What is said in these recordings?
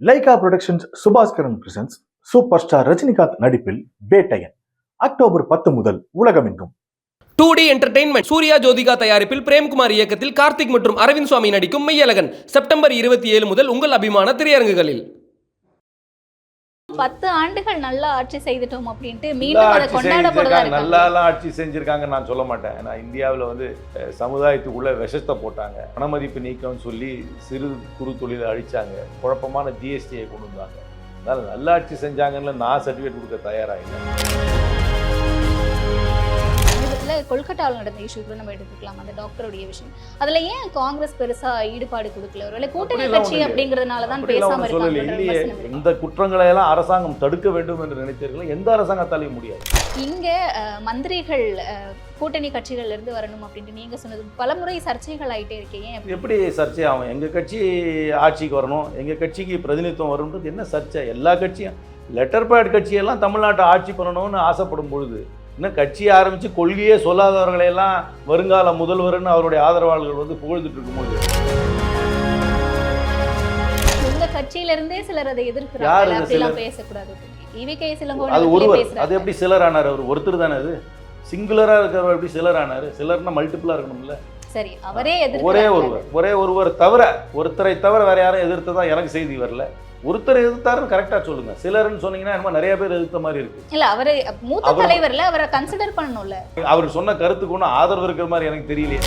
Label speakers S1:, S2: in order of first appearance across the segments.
S1: Lyca productions Subaskaran presents super star Rajinikanth நடிப்பில் Vettaiyan October பத்து முதல் உலகமெங்கும்.
S2: Two D entertainment Suriya Jyothika தயாரிப்பில் பிரேம்குமார் இயக்கத்தில் கார்த்திக் மற்றும் அரவிந்த் சுவாமி நடிக்கும் மெய்யழகன். செப்டம்பர் இருபத்தி ஏழு முதல் உங்கள் அபிமான திரையரங்குகளில்.
S3: பத்து ஆண்டுகள் நல்லா ஆட்சி செய்துட்டோம் அப்படின்ட்டு மீண்டும் அதை கொண்டாட போறதா
S4: நல்லாலாம் ஆட்சி செஞ்சிருக்காங்கன்னு நான் சொல்ல மாட்டேன். ஏன்னா இந்தியாவில் வந்து சமுதாயத்துக்குள்ள விஷத்தை போட்டாங்க. பணமதிப்பு நீக்கம்னு சொல்லி சிறு குறு தொழிலை அழிச்சாங்க. குழப்பமான ஜிஎஸ்டியை கொண்டு வந்தாங்க. அதனால நல்ல ஆட்சி செஞ்சாங்கன்னு நான் சர்டிஃபிகேட் கொடுக்க தயாராகிட்டேன்
S3: கொல்கட்டாவில் நடந்த இஷ்யூ கூட நம்ம எடுத்துக்கலாம் அந்த டாக்டருடைய விஷயம். அதுல ஏன் காங்கிரஸ் பெருசா ஈடுபாடு கொடுக்கல ஒருவேளை கூட்டணி கட்சி அப்படிங்கறதுனால தான்
S4: அப்படிலாம்
S3: பேசாம
S4: ஒண்ணும் சொல்லல.
S3: இருக்காங்க
S4: இந்த குற்றங்களை எல்லாம் அரசாங்கம் தடுக்க வேண்டும் என்று நினைத்தீர்கள்? எந்த அரசாங்கத்தாலையும் முடியாது.
S3: இங்க மந்திரிகள் கூட்டணி கட்சிகள்ல இருந்து வரணும் அப்படின்ட்டு நீங்க சொன்னது பலமுறை சர்ச்சைகள் ஆயிட்டே இருக்கு. ஏன்
S4: எப்படி சர்ச்சை ஆகும்? எங்கள் கட்சி ஆட்சிக்கு வரணும் எங்கள் கட்சிக்கு பிரதிநிதித்துவம் வரும்ன்றது என்ன சர்ச்சை? எல்லா கட்சியும். லெட்டர் பேட் கட்சியெல்லாம் தமிழ்நாட்டை ஆட்சி பண்ணணும்னு ஆசைப்படும் பொழுது இன்னும் கட்சி ஆரம்பித்து கொள்கையே சொல்லாதவர்களையெல்லாம் வருங்கால முதல்வர்னு அவருடைய ஆதரவாளர்கள் வந்து புகழ்ந்துட்டு இருக்கும்போது.
S3: உங்க கட்சியில இருந்தே சிலர் அதை எதிர்க்கிறாங்க. அப்படிலாம்? பேசக்கூடாது.
S4: அது ஒருவர். அது எப்படி சிலர் ஆனார் அவர்? ஒருத்தர் தானே அது. சிங்குலராக இருக்கிறவர் எப்படி சிலர் ஆனார் சிலர்னா மல்டிபிளாக இருக்கணும்ல.
S3: சரி அவரே
S4: ஒரே ஒருவர். ஒரே ஒருவர் தவிர ஒருத்தரை தவிர வேற யாரும் எதிர்த்ததா எனக்கு செய்தி வரல. ஒருத்தர் எதிர்த்தாருன்னு கரெக்டாக சொல்லுங்க. சிலர்னு சொன்னீங்கன்னா என்னமோ நிறைய பேர் எதிர்த்த மாதிரி இருக்கு.
S3: இல்ல அவரு மூத்த தலைவர்ல அவரை கன்சிடர் பண்ணணும்ல.
S4: அவர் சொன்ன கருத்துக்கு ஒன்றும் ஆதரவு இருக்கிற மாதிரி எனக்கு தெரியலையே.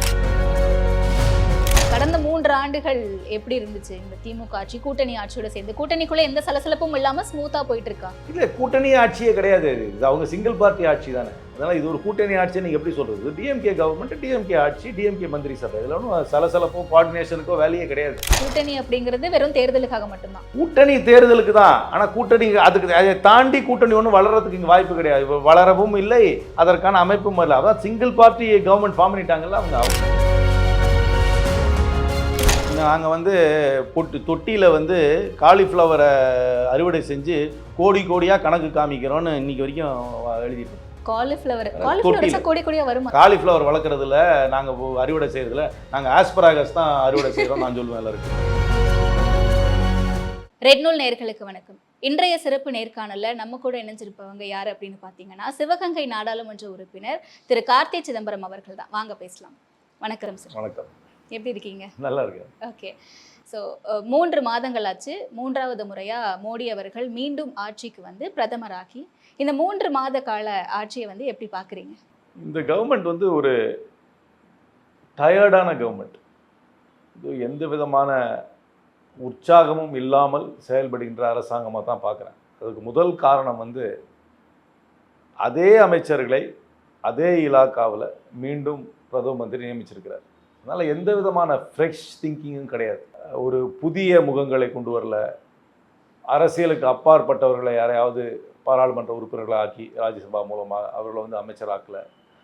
S3: கடந்த மூன்று ஆண்டுகள் எப்படி இருந்துச்சு இந்த திமுக ஆட்சி? கூட்டணி ஆட்சியோட சேர்ந்து கூட்டணிக்குள்ள எந்த சலசலப்பும் இல்லாம ஸ்மூத்தா போயிட்டு இருக்கா?
S4: இல்லை கூட்டணி ஆட்சியே கிடையாது. இது அவங்க சிங்கிள் பார்ட்டி ஆட்சி தானே. அதனால இது ஒரு கூட்டணி ஆட்சி நீங்கள் எப்படி சொல்றது? டிஎம்கே கவர்மெண்ட் டிஎம்கே ஆட்சி டிஎம்கே மந்திரி சபை. இதில் ஒன்றும் சலசலப்போ கோஆர்டினேஷனுக்கோ வேலையே கிடையாது.
S3: கூட்டணி அப்படிங்கிறது வெறும் தேர்தலுக்காக மட்டும்தான்.
S4: கூட்டணி தேர்தலுக்கு தான். ஆனால் கூட்டணி அதுக்கு அதை தாண்டி கூட்டணி ஒன்றும் வளர்றதுக்கு இங்கே வாய்ப்பு கிடையாது. வளரவும் இல்லை அதற்கான அமைப்பும் இல்லை. அதான் சிங்கிள் பார்ட்டி கவர்மெண்ட் ஃபார்ம் பண்ணிட்டாங்கல்ல அவங்க அவங்க. நாங்கள் வந்து பொட்டு தொட்டியில் வந்து காலிஃப்ளவரை அறுவடை செஞ்சு கோடி கோடியாக கணக்கு காமிக்கிறோன்னு இன்னைக்கு வரைக்கும் எழுதிட்டு இருக்கோம்.
S3: காலிஃப்ளவர். காலிஃப்ளவர் கோடி கோடியா வருமா?
S4: காலிஃப்ளவர் வளர்க்குறதுல நாங்கள் அறுவடை செய்கிறதுல நாங்கள் ஆஸ்பராகஸ் தான் அறுவடை செய்கிறோம் நான் சொல்லுவேன் எல்லாருக்கும்
S3: ரெட் நூல் நேர்களுக்கு வணக்கம். இன்றைய சிறப்பு நேர்காணல்ல நம்ம கூட இணைஞ்சிருப்பவங்க யார் அப்படின்னு பார்த்தீங்கன்னா சிவகங்கை நாடாளுமன்ற உறுப்பினர் திரு கார்த்தி சிதம்பரம் அவர்கள் தான். வாங்க பேசலாம். வணக்கம் சார்
S4: வணக்கம்.
S3: எப்படி இருக்கீங்க?
S4: நல்லா இருக்கு
S3: ஓகே ஸோ மூன்று மாதங்களாச்சு. மூன்றாவது முறையாக மோடி அவர்கள் மீண்டும் ஆட்சிக்கு வந்து பிரதமராகி இந்த மூன்று மாத கால ஆட்சியை வந்து எப்படி பார்க்குறீங்க?
S4: இந்த கவர்மெண்ட் வந்து ஒரு டயர்டான கவர்மெண்ட் இது எந்த விதமான உற்சாகமும் இல்லாமல் செயல்படுகின்ற அரசாங்கமாக தான் பார்க்குறேன். அதுக்கு முதல் காரணம் வந்து அதே அமைச்சர்களை அதே இலாக்காவில் மீண்டும் பிரதம மந்திரி நியமிச்சிருக்கிறார். அதனால் எந்த விதமான ஃப்ரெஷ் திங்கிங்கும் கிடையாது. ஒரு புதிய முகங்களை கொண்டு வரல. அரசியலுக்கு அப்பாற்பட்டவர்களை யாரையாவது பாராளுமன்ற உறுப்பினர்களை ஆக்கி ராஜ்யசபா மூலமாக அவர்களை வந்து அமைச்சராக்கல.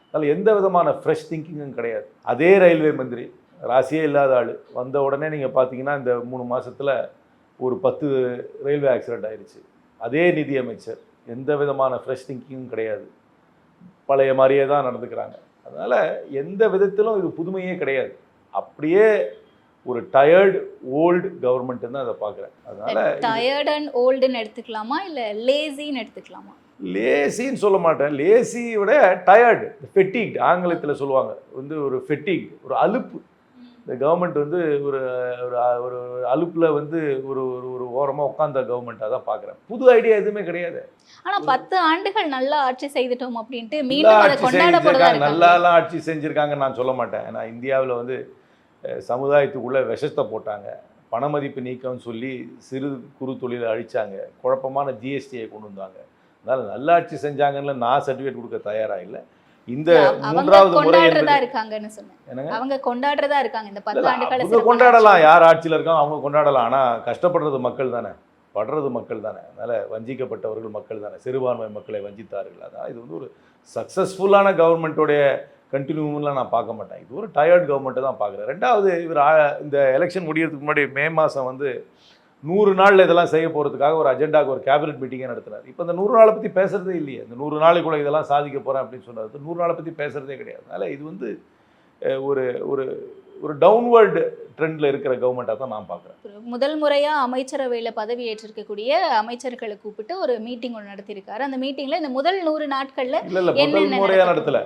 S4: அதனால் எந்த விதமான ஃப்ரெஷ் திங்கிங்கும் கிடையாது. அதே ரயில்வே மந்திரி ராசியே இல்லாத ஆள். வந்த உடனே நீங்கள் பார்த்தீங்கன்னா இந்த மூணு மாதத்தில் ஒரு பத்து ரயில்வே ஆக்சிடெண்ட் ஆயிடுச்சு அதே நிதி அமைச்சர். எந்த விதமான ஃப்ரெஷ் திங்கிங்கும் கிடையாது. பழைய மாதிரியே தான் நடந்துக்கிறாங்க. அதனால் எந்த விதத்திலும் இது புதுமையே கிடையாது. அப்படியே ஒரு டயர்டு ஓல்டு கவர்மெண்ட் தான் அதை பார்க்குறேன். அதனால்
S3: டயர்ட் அண்ட் ஓல்டுன்னு எடுத்துக்கலாமா? இல்லை லேசின்னு எடுத்துக்கலாமா?
S4: லேசின்னு சொல்ல மாட்டேன். லேசி விட டயர்டு ஃபெட்டிக்ட் ஆங்கிலத்தில் சொல்லுவாங்க. வந்து ஒரு ஃபெட்டிக் ஒரு அலுப்பு. இந்த கவர்மெண்ட் வந்து ஒரு ஒரு ஒரு அலுப்பில் வந்து ஒரு ஒரு ஒரு ஓரமாக உட்காந்த கவர்மெண்ட்டாக தான் பார்க்குறேன். புது ஐடியா எதுவுமே கிடையாது.
S3: ஆனா பத்து ஆண்டுகள் நல்லா ஆட்சி செய்துட்டோம் அப்படின்ட்டு மீண்டும்
S4: ஆட்சி செஞ்சிருக்காங்க. நல்லாலாம் ஆட்சி செஞ்சுருக்காங்கன்னு நான் சொல்ல மாட்டேன். ஏன்னா இந்தியாவில் வந்து சமுதாயத்துக்குள்ளே விஷத்தை போட்டாங்க. பணமதிப்பு நீக்கம்னு சொல்லி சிறு குறு தொழிலை அழிச்சாங்க. குழப்பமான ஜிஎஸ்டியை கொண்டு வந்தாங்க. அதனால் நல்லாட்சி செஞ்சாங்கன்னு நான் சர்டிஃபிகேட் கொடுக்க தயாராக இல்லை. இந்த மூன்றாவது முறை
S3: அவங்க கொண்டாடுறதா இருக்காங்க. இந்த பத்து
S4: கொண்டாடலாம். யார் ஆட்சியில் இருக்காங்க அவங்க கொண்டாடலாம். ஆனால் கஷ்டப்படுறது மக்கள் தானே. படுறது மக்கள் தானே. அதனால் வஞ்சிக்கப்பட்டவர்கள் மக்கள் தானே. சிறுபான்மை மக்களை வஞ்சித்தார்கள். அதான் இது வந்து ஒரு சக்ஸஸ்ஃபுல்லான கவர்மெண்ட்டோடைய கண்டினியூம்லாம் நான் பார்க்க மாட்டேன். இது ஒரு டயர்ட் கவர்மெண்ட்டை தான் பார்க்குறேன். ரெண்டாவது இவர் இந்த எலெக்ஷன் முடியறதுக்கு முன்னாடி மே மாதம் வந்து நூறு நாளில் இதெல்லாம் செய்ய போகிறதுக்காக ஒரு அஜெண்டாக்கு ஒரு கேபினெட் மீட்டிங்கே நடத்துனார் இப்போ இந்த நூறு நாளை பற்றி பேசுகிறதே இல்லையே. இந்த நூறு நாளைக்குள்ள இதெல்லாம் சாதிக்க போகிறேன் அப்படின்னு சொன்னார். நூறு நாளை பற்றி பேசுகிறதே கிடையாது. அதனால் இது வந்து ஒரு ஒரு ஒரு டவுன்வர்டு ட்ரெண்டில் இருக்கிற கவர்மெண்ட்டாக தான் நான் பார்க்குறேன்.
S3: முதல் முறையா அமைச்சரவையில பதவி ஏற்றிருக்கக்கூடிய அமைச்சர்களை கூப்பிட்டு ஒரு மீட்டிங் ஒன்று நடத்தியிருக்காரு. அந்த மீட்டிங்ல இந்த முதல் நூறு நாட்கள்ல
S4: இல்லை இல்லை முதல்
S3: என்னென்ன
S4: முறையாக? நடத்தல.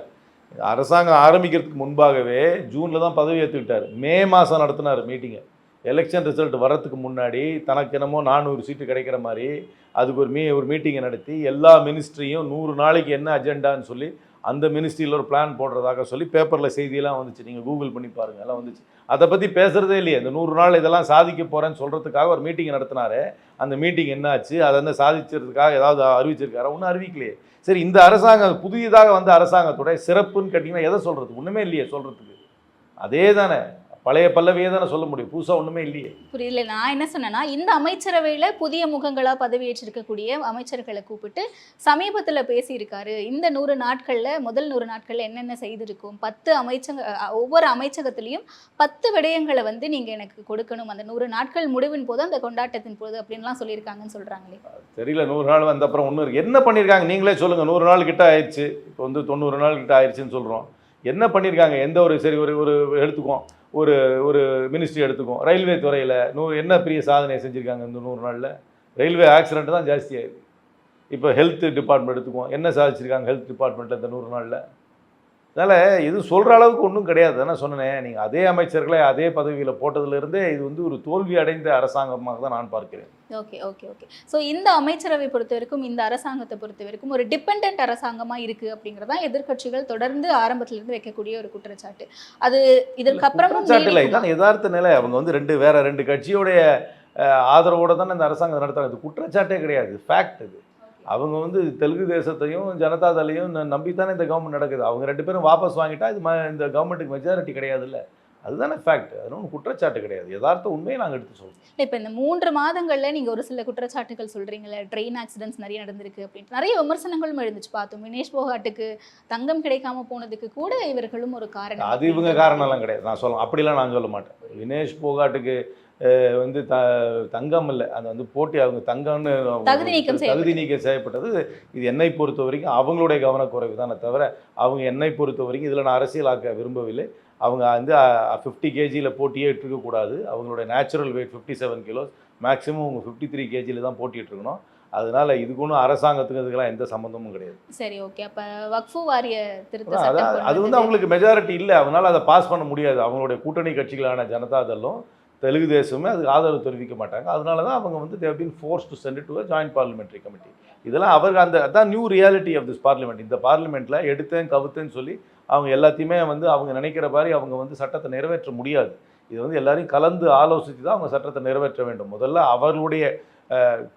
S4: அரசாங்கம் ஆரம்பிக்கிறதுக்கு முன்பாகவே ஜூனில் தான் பதவி ஏற்றுக்கிட்டார் மே மாதம் நடத்தினார் மீட்டிங்கை எலெக்ஷன் ரிசல்ட் வர்றதுக்கு முன்னாடி தனக்கு என்னமோ நானூறு சீட்டு கிடைக்கிற மாதிரி அதுக்கு ஒரு மீ ஒரு மீட்டிங்கை நடத்தி எல்லா மினிஸ்ட்ரியும் நூறு நாளைக்கு என்ன அஜெண்டான்னு சொல்லி அந்த மினிஸ்ட்ரியில் ஒரு பிளான் போடுறதாக சொல்லி பேப்பரில் செய்தியெல்லாம் வந்துச்சு. நீங்கள் கூகுள் பண்ணி பாருங்கள் எல்லாம் வந்துச்சு. அதை பற்றி பேசுகிறதே இல்லையே. இந்த நூறு நாள் இதெல்லாம் சாதிக்க போகிறேன்னு சொல்கிறதுக்காக ஒரு மீட்டிங் நடத்தினாரு. அந்த மீட்டிங் என்னாச்சு? அதை வந்து சாதிச்சதுக்காக ஏதாவது அறிவிச்சிருக்காரா? ஒன்றும் அறிவிக்கலையே. சரி இந்த அரசாங்கம் புதியதாக வந்த அரசாங்கத்துடைய சிறப்புன்னு கேட்டிங்கன்னா எதை சொல்கிறது ஒன்றுமே இல்லையே சொல்கிறதுக்கு அதே தானே பழைய பல்லவியே தானே சொல்ல முடியும். புதுசாக ஒன்றுமே இல்லையே.
S3: புரியல. நான் என்ன சொன்னேன்னா இந்த அமைச்சரவையில புதிய முகங்களா பதவியேற்றிருக்கக்கூடிய அமைச்சர்களை கூப்பிட்டு சமீபத்துல பேசியிருக்காரு. இந்த நூறு நாட்கள்ல முதல் நூறு நாட்கள்ல என்னென்ன செய்திருக்கும்? பத்து அமைச்சக ஒவ்வொரு அமைச்சகத்திலையும் பத்து விடயங்களை வந்து நீங்க எனக்கு கொடுக்கணும். அந்த நூறு நாட்கள் முடிவின் போது அந்த கொண்டாட்டத்தின் போது அப்படின்லாம் சொல்லியிருக்காங்கன்னு சொல்றாங்களே.
S4: தெரியல. நூறு நாள் வந்த அப்புறம் இருக்கு. என்ன பண்ணியிருக்காங்க? நீங்களே சொல்லுங்கள் நூறு நாள் கிட்ட ஆயிடுச்சு. இப்போ வந்து தொண்ணூறு நாள் கிட்ட ஆயிடுச்சுன்னு சொல்கிறோம் என்ன பண்ணியிருக்காங்க? எந்த ஒரு சரி ஒரு ஒரு எடுத்துக்குவோம். ஒரு ஒரு மினிஸ்ட்ரி எடுத்துக்கும். ரயில்வே துறையில் நூறு என்ன பெரிய சாதனை செஞ்சுருக்காங்க இந்த நூறு நாளில்? ரயில்வே ஆக்சிடென்ட் தான் ஜாஸ்தி இப்போ ஹெல்த் டிபார்ட்மெண்ட் எடுத்துக்குவோம். என்ன சாதிச்சிருக்காங்க ஹெல்த் டிபார்ட்மெண்ட்டில் இந்த நூறு நாளில்? அதனால் இது சொல்கிற அளவுக்கு ஒன்றும் கிடையாது. தானே சொன்னேன் நீங்கள் அதே அமைச்சர்களை அதே பதவியில் போட்டதுலேருந்தே இது வந்து ஒரு தோல்வி அடைந்த அரசாங்கமாக தான் நான் பார்க்கிறேன்.
S3: Okay okay okay. ஸோ இந்த அமைச்சரவை பொறுத்த வரைக்கும் இந்த அரசாங்கத்தை பொறுத்த வரைக்கும் ஒரு டிபெண்ட் அரசாங்கமா இருக்கு அப்படிங்கிறதான் எதிர்க்கட்சிகள் தொடர்ந்து ஆரம்பத்துல இருந்து வைக்கக்கூடிய ஒரு குற்றச்சாட்டு. அது இதற்கப்புறமும்
S4: குற்றச்சாட்டு இல்லை? இதான் யதார்த்த நிலை. அவங்க வந்து ரெண்டு வேற ரெண்டு கட்சியோடைய ஆதரவோட தானே இந்த அரசாங்கம் நடத்துறாங்க. இது குற்றச்சாட்டே கிடையாது. ஃபேக்ட் இது. அவங்க வந்து தெலுங்கு தேசத்தையும் ஜனதா தளையும் ந- நம்பித்தானே இந்த கவர்மெண்ட் நடக்குது. அவங்க ரெண்டு பேரும் வாபஸ் வாங்கிட்டா இது இந்த கவர்மெண்ட்டுக்கு மெஜாரிட்டி கிடையாதுல்ல. அதுதானே ஃபேக்ட் அது ஒன்றும் குற்றச்சாட்டு கிடையாது. யதார்த்த உண்மையை நாங்கள் எடுத்து
S3: இல்ல, இப்ப இந்த மூன்று மாதங்கள்ல நீங்க ஒரு சில குற்றச்சாட்டுகள் சொல்றீங்கல்ல. ட்ரெயின் ஆக்சிடென்ட்ஸ் நிறைய நடந்திருக்கு அப்படின்ட்டு. நிறைய விமர்சனங்களும் எழுந்துச்சு. பார்த்தோம் வினேஷ் போகாட்டுக்கு தங்கம் கிடைக்காம போனதுக்கு கூட இவர்களும் ஒரு காரணம்
S4: அது இவங்க காரணம்லாம் கிடையாது. நான் சொல்ல அப்படிலாம் நான் சொல்ல மாட்டேன். வினேஷ் போகாட்டுக்கு வந்து த தங்கம் இல்லை. அது வந்து போட்டி அவங்க தங்கம்னு
S3: தகுதி நீக்கம்
S4: தகுதி நீக்கம் செய்யப்பட்டது. இது என்னை பொறுத்த வரைக்கும் அவங்களுடைய கவனக்குறைவு தானே தவிர அவங்க என்னை பொறுத்த வரைக்கும் இதில் நான் அரசியலாக்க விரும்பவில்லை. அவங்க வந்து ஃபிஃப்டி கேஜியில் போட்டியே இருக்கக்கூடாது அவங்களுடைய natural weight fifty seven kilos maximum அவங்க ஃபிஃப்டி த்ரீ கேஜியில் தான் போட்டிட்டு இருக்கணும் அதனால இதுக்கு ஒன்றும் அரசாங்கத்துக்கு இதுக்கெல்லாம் எந்த சம்மந்தமும் கிடையாது.
S3: சரி ஓகே அப்ப வக்ஃபு வாரிய திருத்த
S4: அதான்
S3: சட்டம்
S4: அதான்
S3: கொண்டு
S4: அது வந்து. அவங்களுக்கு மெஜாரிட்டி இல்லை. அவங்களால அதை பாஸ் பண்ண முடியாது. அவங்களுடைய கூட்டணி கட்சிகளான ஜனதா தள்ளும் தெலுங்கு தேசமே அதுக்கு ஆதரவு தெரிவிக்க மாட்டாங்க. அதனால தான் அவங்க வந்து they've been forced to send to joint parliamentary committee இதெல்லாம் அவர் அந்த அதான் new reality of this parliament இந்த பார்லிமெண்ட்டில் எடுத்தேன் கவுத்தேன்னு சொல்லி அவங்க எல்லாத்தையுமே வந்து அவங்க நினைக்கிற மாதிரி அவங்க வந்து சட்டத்தை நிறைவேற்ற முடியாது. இது வந்து எல்லாரையும் கலந்து ஆலோசித்து தான் அவங்க சட்டத்தை நிறைவேற்ற வேண்டும். முதல்ல அவர்களுடைய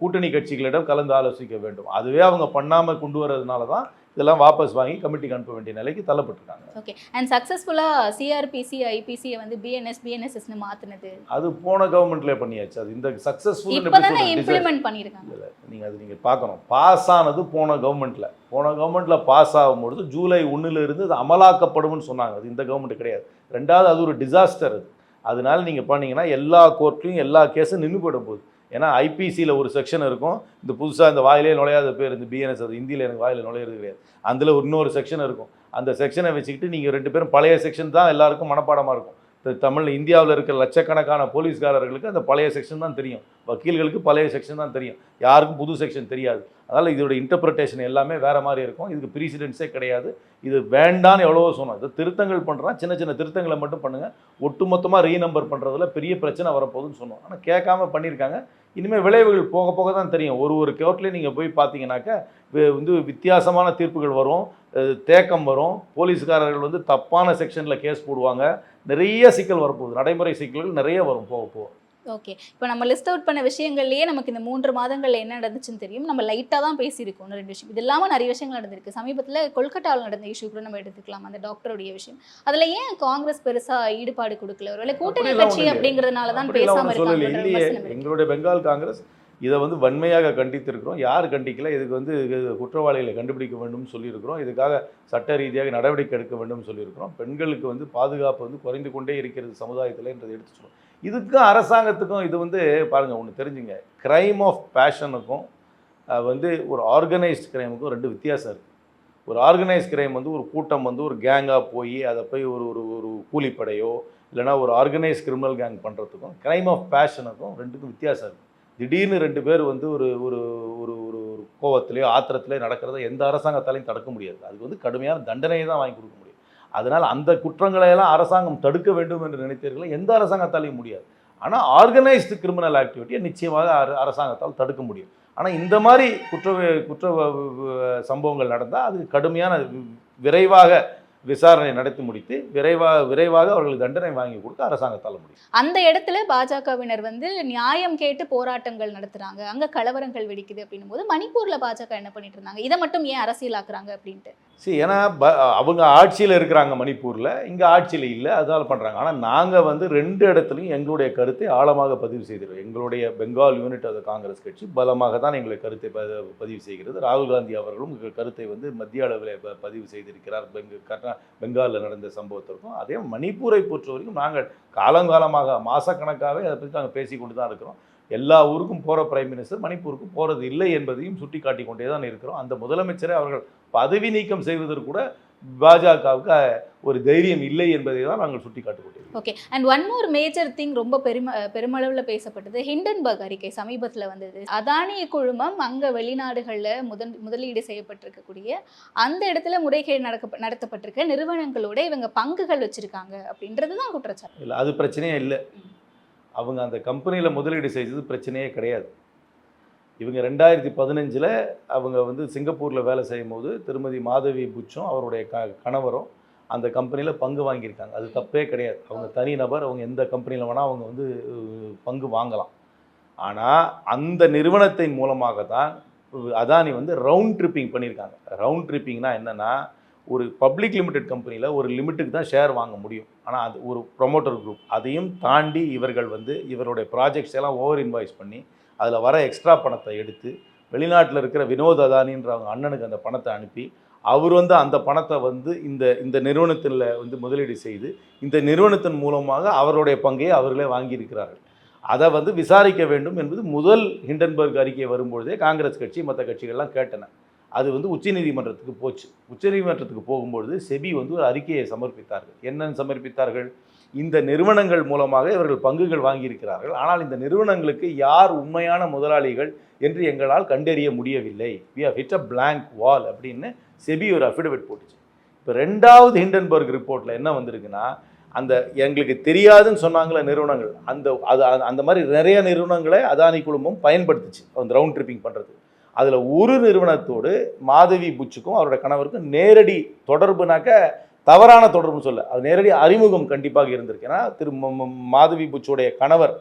S4: கூட்டணி கட்சிகளிடம் கலந்து ஆலோசிக்க வேண்டும். அதுவே அவங்க பண்ணாமல் கொண்டு வர்றதுனால தான் இதெல்லாம் வாபஸ் வாங்கி கமிட்டிக்கு அனுப்ப வேண்டிய நிலைக்கு தள்ளப்பட்டிருக்காங்க.
S3: ஓகே அண்ட் சக்சஸ்ஃபுல்லா சிஆர்பிசி ஐபிசியை வந்து பிஎன்எஸ் பிஎன்எஸ்எஸ்னு மாத்துனது?
S4: அது போன கவர்மெண்ட்லேயே பண்ணியாச்சு. அது இந்த சக்ஸஸ்ஃபுல்
S3: இம்ப்ளிமெண்ட் பண்ணிருக்காங்க.
S4: நீங்கள் அது நீங்கள் பார்க்கணும். பாஸ் ஆனது போன கவர்மெண்ட்டில் போன கவர்மெண்ட்டில் பாஸ் ஆகும்பொழுது ஜூலை ஒண்ணுல இருந்து அது அமலாக்கப்படும்னு சொன்னாங்க. அது இந்த கவர்மெண்ட் கிடையாது. ரெண்டாவது அது ஒரு டிசாஸ்டர் அது. அதனால நீங்கள் பண்ணீங்கன்னா எல்லா கோர்ட்லையும் எல்லா கேஸும் நின்று போயிட போகுது ஏன்னா ஐபிசியில் ஒரு செக்ஷன் இருக்கும். இந்த புதுசாக இந்த வாயிலே நுழையாத பேர் இந்த பிஎன்எஸ் அது இந்தியில் எனக்கு வாயில் நுழையிறது கிடையாது. அதில் ஒரு இன்னொரு செக்ஷன் இருக்கும். அந்த செக்ஷனை வச்சுக்கிட்டு நீங்கள் ரெண்டு பேரும் பழைய செக்ஷன் தான் எல்லாருக்கும் மனப்பாடமாக இருக்கும். தமிழ் இந்தியாவில் இருக்கிற லட்சக்கணக்கான போலீஸ்காரர்களுக்கு அந்த பழைய செக்ஷன் தான் தெரியும். வக்கீல்களுக்கு பழைய செக்ஷன் தான் தெரியும். யாருக்கும் புது செக்ஷன் தெரியாது. அதனால் இதோட இன்டர்பிரிட்டேஷன் எல்லாமே வேறு மாதிரி இருக்கும். இதுக்கு ப்ரீசிடென்ட்ஸே கிடையாது. இது வேண்டான்னு எவ்வளவோ சொன்னோம். இது திருத்தங்கள் பண்ணுறா சின்ன சின்ன திருத்தங்களை மட்டும் பண்ணுங்கள் ஒட்டுமொத்தமாக ரீநம்பர் பண்ணுறதுல பெரிய பிரச்சனை வரப்போகுதுன்னு சொன்னோம். ஆனால் கேட்காம பண்ணியிருக்காங்க. இனிமேல் விளைவுகள் போக போக தான் தெரியும். ஒரு ஒரு கோர்ட்லேயும் நீங்கள் போய் பார்த்தீங்கன்னாக்கா வந்து வித்தியாசமான தீர்ப்புகள் வரும் தேக்கம் வரும். போலீஸ்காரர்கள் வந்து தப்பான செக்ஷனில் கேஸ் போடுவாங்க. நிறைய சிக்கல் வரப்போகுது. நடைமுறை சிக்கல்கள் நிறைய வரும் போக போக.
S3: ஓகே இப்போ நம்ம லிஸ்ட் அவுட் பண்ண விஷயங்கள்லயே நமக்கு இந்த மூன்று மாதங்கள்ல என்ன நடந்துச்சுன்னு தெரியும். நம்ம லைட்டாக தான் பேசியிருக்கோம். ஒன்று ரெண்டு விஷயம். இது இல்லாமல் நிறைய விஷயங்கள் நடந்திருக்கு. சமீபத்தில் கொல்கட்டாவில் நடந்த இஷ்யூ கூட நம்ம எடுத்துக்கலாம். அந்த டாக்டருடைய விஷயம். அதுல ஏன் காங்கிரஸ் பெருசா ஈடுபாடு கொடுக்கல? ஒருவேளை கூட்டணி கட்சி அப்படிங்கிறதுனால தான்
S4: அப்படிலாம்
S3: பேசாம
S4: ஒண்ணும் சொல்லலையே
S3: இருக்காங்க.
S4: எங்களுடைய பெங்கால் காங்கிரஸ் இதை வந்து வன்மையாக கண்டித்திருக்கிறோம். யார் கண்டிக்கல? இதுக்கு வந்து குற்றவாளிகளை கண்டுபிடிக்க வேண்டும்னு சொல்லியிருக்கிறோம். இதுக்காக சட்ட ரீதியாக நடவடிக்கை எடுக்க வேண்டும் சொல்லியிருக்கிறோம். பெண்களுக்கு வந்து பாதுகாப்பு வந்து குறைந்து கொண்டே இருக்கிறது சமுதாயத்தில் என்றதை எடுத்து சொல்லுவோம் இதுக்கும் அரசாங்கத்துக்கும் இது வந்து பாருங்கள் ஒன்று தெரிஞ்சுங்க. க்ரைம் ஆஃப் பேஷனுக்கும் வந்து ஒரு ஆர்கனைஸ்ட் க்ரைமுக்கும் ரெண்டு வித்தியாசம் இருக்குது ஒரு ஆர்கனைஸ் க்ரைம் வந்து ஒரு கூட்டம் வந்து ஒரு கேங்காக போய் அதை போய் ஒரு ஒரு ஒரு கூலிப்படையோ இல்லைன்னா ஒரு ஆர்கனைஸ் கிரிமினல் கேங் பண்ணுறதுக்கும் க்ரைம் ஆஃப் பேஷனுக்கும் ரெண்டுக்கும் வித்தியாசம் இருக்குது திடீர்னு ரெண்டு பேர் வந்து ஒரு ஒரு ஒரு ஒரு ஒரு ஆத்திரத்திலையோ நடக்கிறத எந்த அரசாங்கத்தாலையும் தடுக்க முடியாது. அதுக்கு வந்து கடுமையான தண்டனையை தான் வாங்கி கொடுக்க முடியும். அதனால் அந்த குற்றங்களை எல்லாம் அரசாங்கம் தடுக்க வேண்டும் என்று நினைத்தீர்களோ எந்த அரசாங்கத்தாலையும் முடியாது. ஆனால் ஆர்கனைஸ்டு கிரிமினல் ஆக்டிவிட்டியை நிச்சயமாக அரசாங்கத்தால் தடுக்க முடியும். ஆனால் இந்த மாதிரி குற்ற குற்ற சம்பவங்கள் நடந்தால் அது கடுமையான விரைவாக விசாரணை நடத்தி முடித்து விரைவாக விரைவாக அவர்கள் தண்டனை வாங்கி கொடுத்து அரசாங்கத்தால் முடியும்.
S3: அந்த இடத்துல பாஜகவினர் வந்து நியாயம் கேட்டு போராட்டங்கள் நடத்துறாங்க. அங்க கலவரங்கள் வெடிக்குது அப்படின்னும் போது மணிப்பூர்ல பாஜக என்ன பண்ணிட்டு இருந்தாங்க? இதை மட்டும் ஏன் அரசியலாக்குறாங்க அப்படின்ட்டு?
S4: சரி ஏன்னா ப- அவங்க ஆட்சியில் இருக்கிறாங்க மணிப்பூரில். இங்கே ஆட்சியில் இல்லை அதால் பண்ணுறாங்க ஆனால் நாங்கள் வந்து ரெண்டு இடத்துலையும் எங்களுடைய கருத்தை ஆழமாக பதிவு செய்திருக்கோம். எங்களுடைய பெங்கால் யூனிட் ஆஃப் காங்கிரஸ் கட்சி பலமாக தான் எங்களுடைய கருத்தை ப- பதிவு செய்கிறது. ராகுல் காந்தி அவர்களும் எங்கள் கருத்தை வந்து மத்திய அளவில் பதிவு செய்திருக்கிறார். பெங்க கர்நா பெங்காலில் நடந்த சம்பவத்திற்கும் அதே மணிப்பூரை பொறுத்த வரைக்கும் நாங்கள் காலங்காலமாக மாதக்கணக்காகவே அதை பற்றி நாங்கள் பேசி கொண்டு தான் இருக்கிறோம். எல்லா ஊருக்கும் போகிற பிரைம் மினிஸ்டர் மணிப்பூருக்கு போகிறது இல்லை என்பதையும் சுட்டி காட்டி கொண்டே தான் இருக்கிறோம். அந்த முதலமைச்சரை அவர்கள் பதவி நீக்கம் செய்வதற்கு கூட பாஜகவுக்கு ஒரு தைரியம் இல்லை என்பதை தான் நாங்கள் சுட்டி காட்டிக்கொண்டிருக்கிறோம்
S3: okay and one more major thing ரொம்ப பெரும பெருமளவில் பேசப்பட்டது ஹிண்டன்பர்க் அறிக்கை சமீபத்தில் வந்தது. அதானி குழுமம் அங்கே வெளிநாடுகளில் முதல் முதலீடு செய்யப்பட்டிருக்கக்கூடிய அந்த இடத்துல முறைகேடு நடக்க நடத்தப்பட்டிருக்க நிறுவனங்களோட இவங்க பங்குகள் வச்சிருக்காங்க அப்படின்றது தான் குற்றச்சாட்டு.
S4: இல்லை அது பிரச்சனையே இல்லை. அவங்க அந்த கம்பெனியில் முதலீடு செய்தது பிரச்சனையே கிடையாது. இவங்க ரெண்டாயிரத்தி பதினஞ்சில் அவங்க வந்து சிங்கப்பூரில் வேலை செய்யும் போது திருமதி மாதவி புச்சும் அவருடைய க கணவரும் அந்த கம்பெனியில் பங்கு வாங்கியிருக்காங்க. அது தப்பே கிடையாது. அவங்க தனி நபர் அவங்க எந்த கம்பெனியில் வேணால் அவங்க வந்து பங்கு வாங்கலாம். ஆனால் அந்த நிறுவனத்தின் மூலமாக தான் அதானி வந்து ரவுண்ட் ட்ரிப்பிங் பண்ணியிருக்காங்க. ரவுண்ட் ட்ரிப்பிங்னா என்னென்னா ஒரு பப்ளிக் லிமிடெட் கம்பெனியில் ஒரு லிமிட்டுக்கு தான் ஷேர் வாங்க முடியும். ஆனால் அது ஒரு ப்ரொமோட்டர் குரூப் அதையும் தாண்டி இவர்கள் வந்து இவருடைய ப்ராஜெக்ட்ஸ் எல்லாம் ஓவர் இன்வாய்ஸ் பண்ணி அதில் வர எக்ஸ்ட்ரா பணத்தை எடுத்து வெளிநாட்டில் இருக்கிற வினோத் அதானின்ற அவங்க அண்ணனுக்கு அந்த பணத்தை அனுப்பி அவர் வந்து அந்த பணத்தை வந்து இந்த இந்த நிறுவனத்தில் வந்து முதலீடு செய்து இந்த நிறுவனத்தின் மூலமாக அவருடைய பங்கை அவர்களே வாங்கியிருக்கிறார்கள். அதை வந்து விசாரிக்க வேண்டும் என்பது முதல் ஹிண்டன்பர்க் அறிக்கை வரும்பொழுதே காங்கிரஸ் கட்சி மற்ற கட்சிகள்லாம் கேட்டன. அது வந்து உச்சநீதிமன்றத்துக்கு போச்சு. உச்சநீதிமன்றத்துக்கு போகும்பொழுது செபி வந்து ஒரு அறிக்கையை சமர்ப்பித்தார்கள். என்னன்னு சமர்ப்பித்தார்கள்? இந்த நிறுவனங்கள் மூலமாக இவர்கள் பங்குகள் வாங்கியிருக்கிறார்கள். ஆனால் இந்த நிறுவனங்களுக்கு யார் உண்மையான முதலாளிகள் என்று எங்களால் கண்டறிய முடியவில்லை. We have hit a blank wall அப்படின்னு செபி ஒரு அஃபிடவிட் போட்டுச்சு. இப்போ ரெண்டாவது ஹிண்டன்பர்க் ரிப்போர்ட்டில் என்ன வந்திருக்குன்னா அந்த எங்களுக்கு தெரியாதுன்னு சொன்னாங்களே நிறுவனங்கள். அந்த அது- அந்த மாதிரி நிறைய நிறுவனங்களை அதானி குழுமம் பயன்படுத்துச்சு. அந்த ரவுண்ட் ட்ரிப்பிங் பண்ணுறது அதில் ஒரு நிறுவனத்தோடு மாதவி புச்சுக்கும் அவரோட கணவருக்கும் நேரடி தொடர்புனாக்க தவறான தொடர்புன்னு சொல்ல அது நேரடி அறிமுகம் கண்டிப்பாக இருந்திருக்கு. ஏன்னா திரு மாதவி புச்சுடைய கணவர்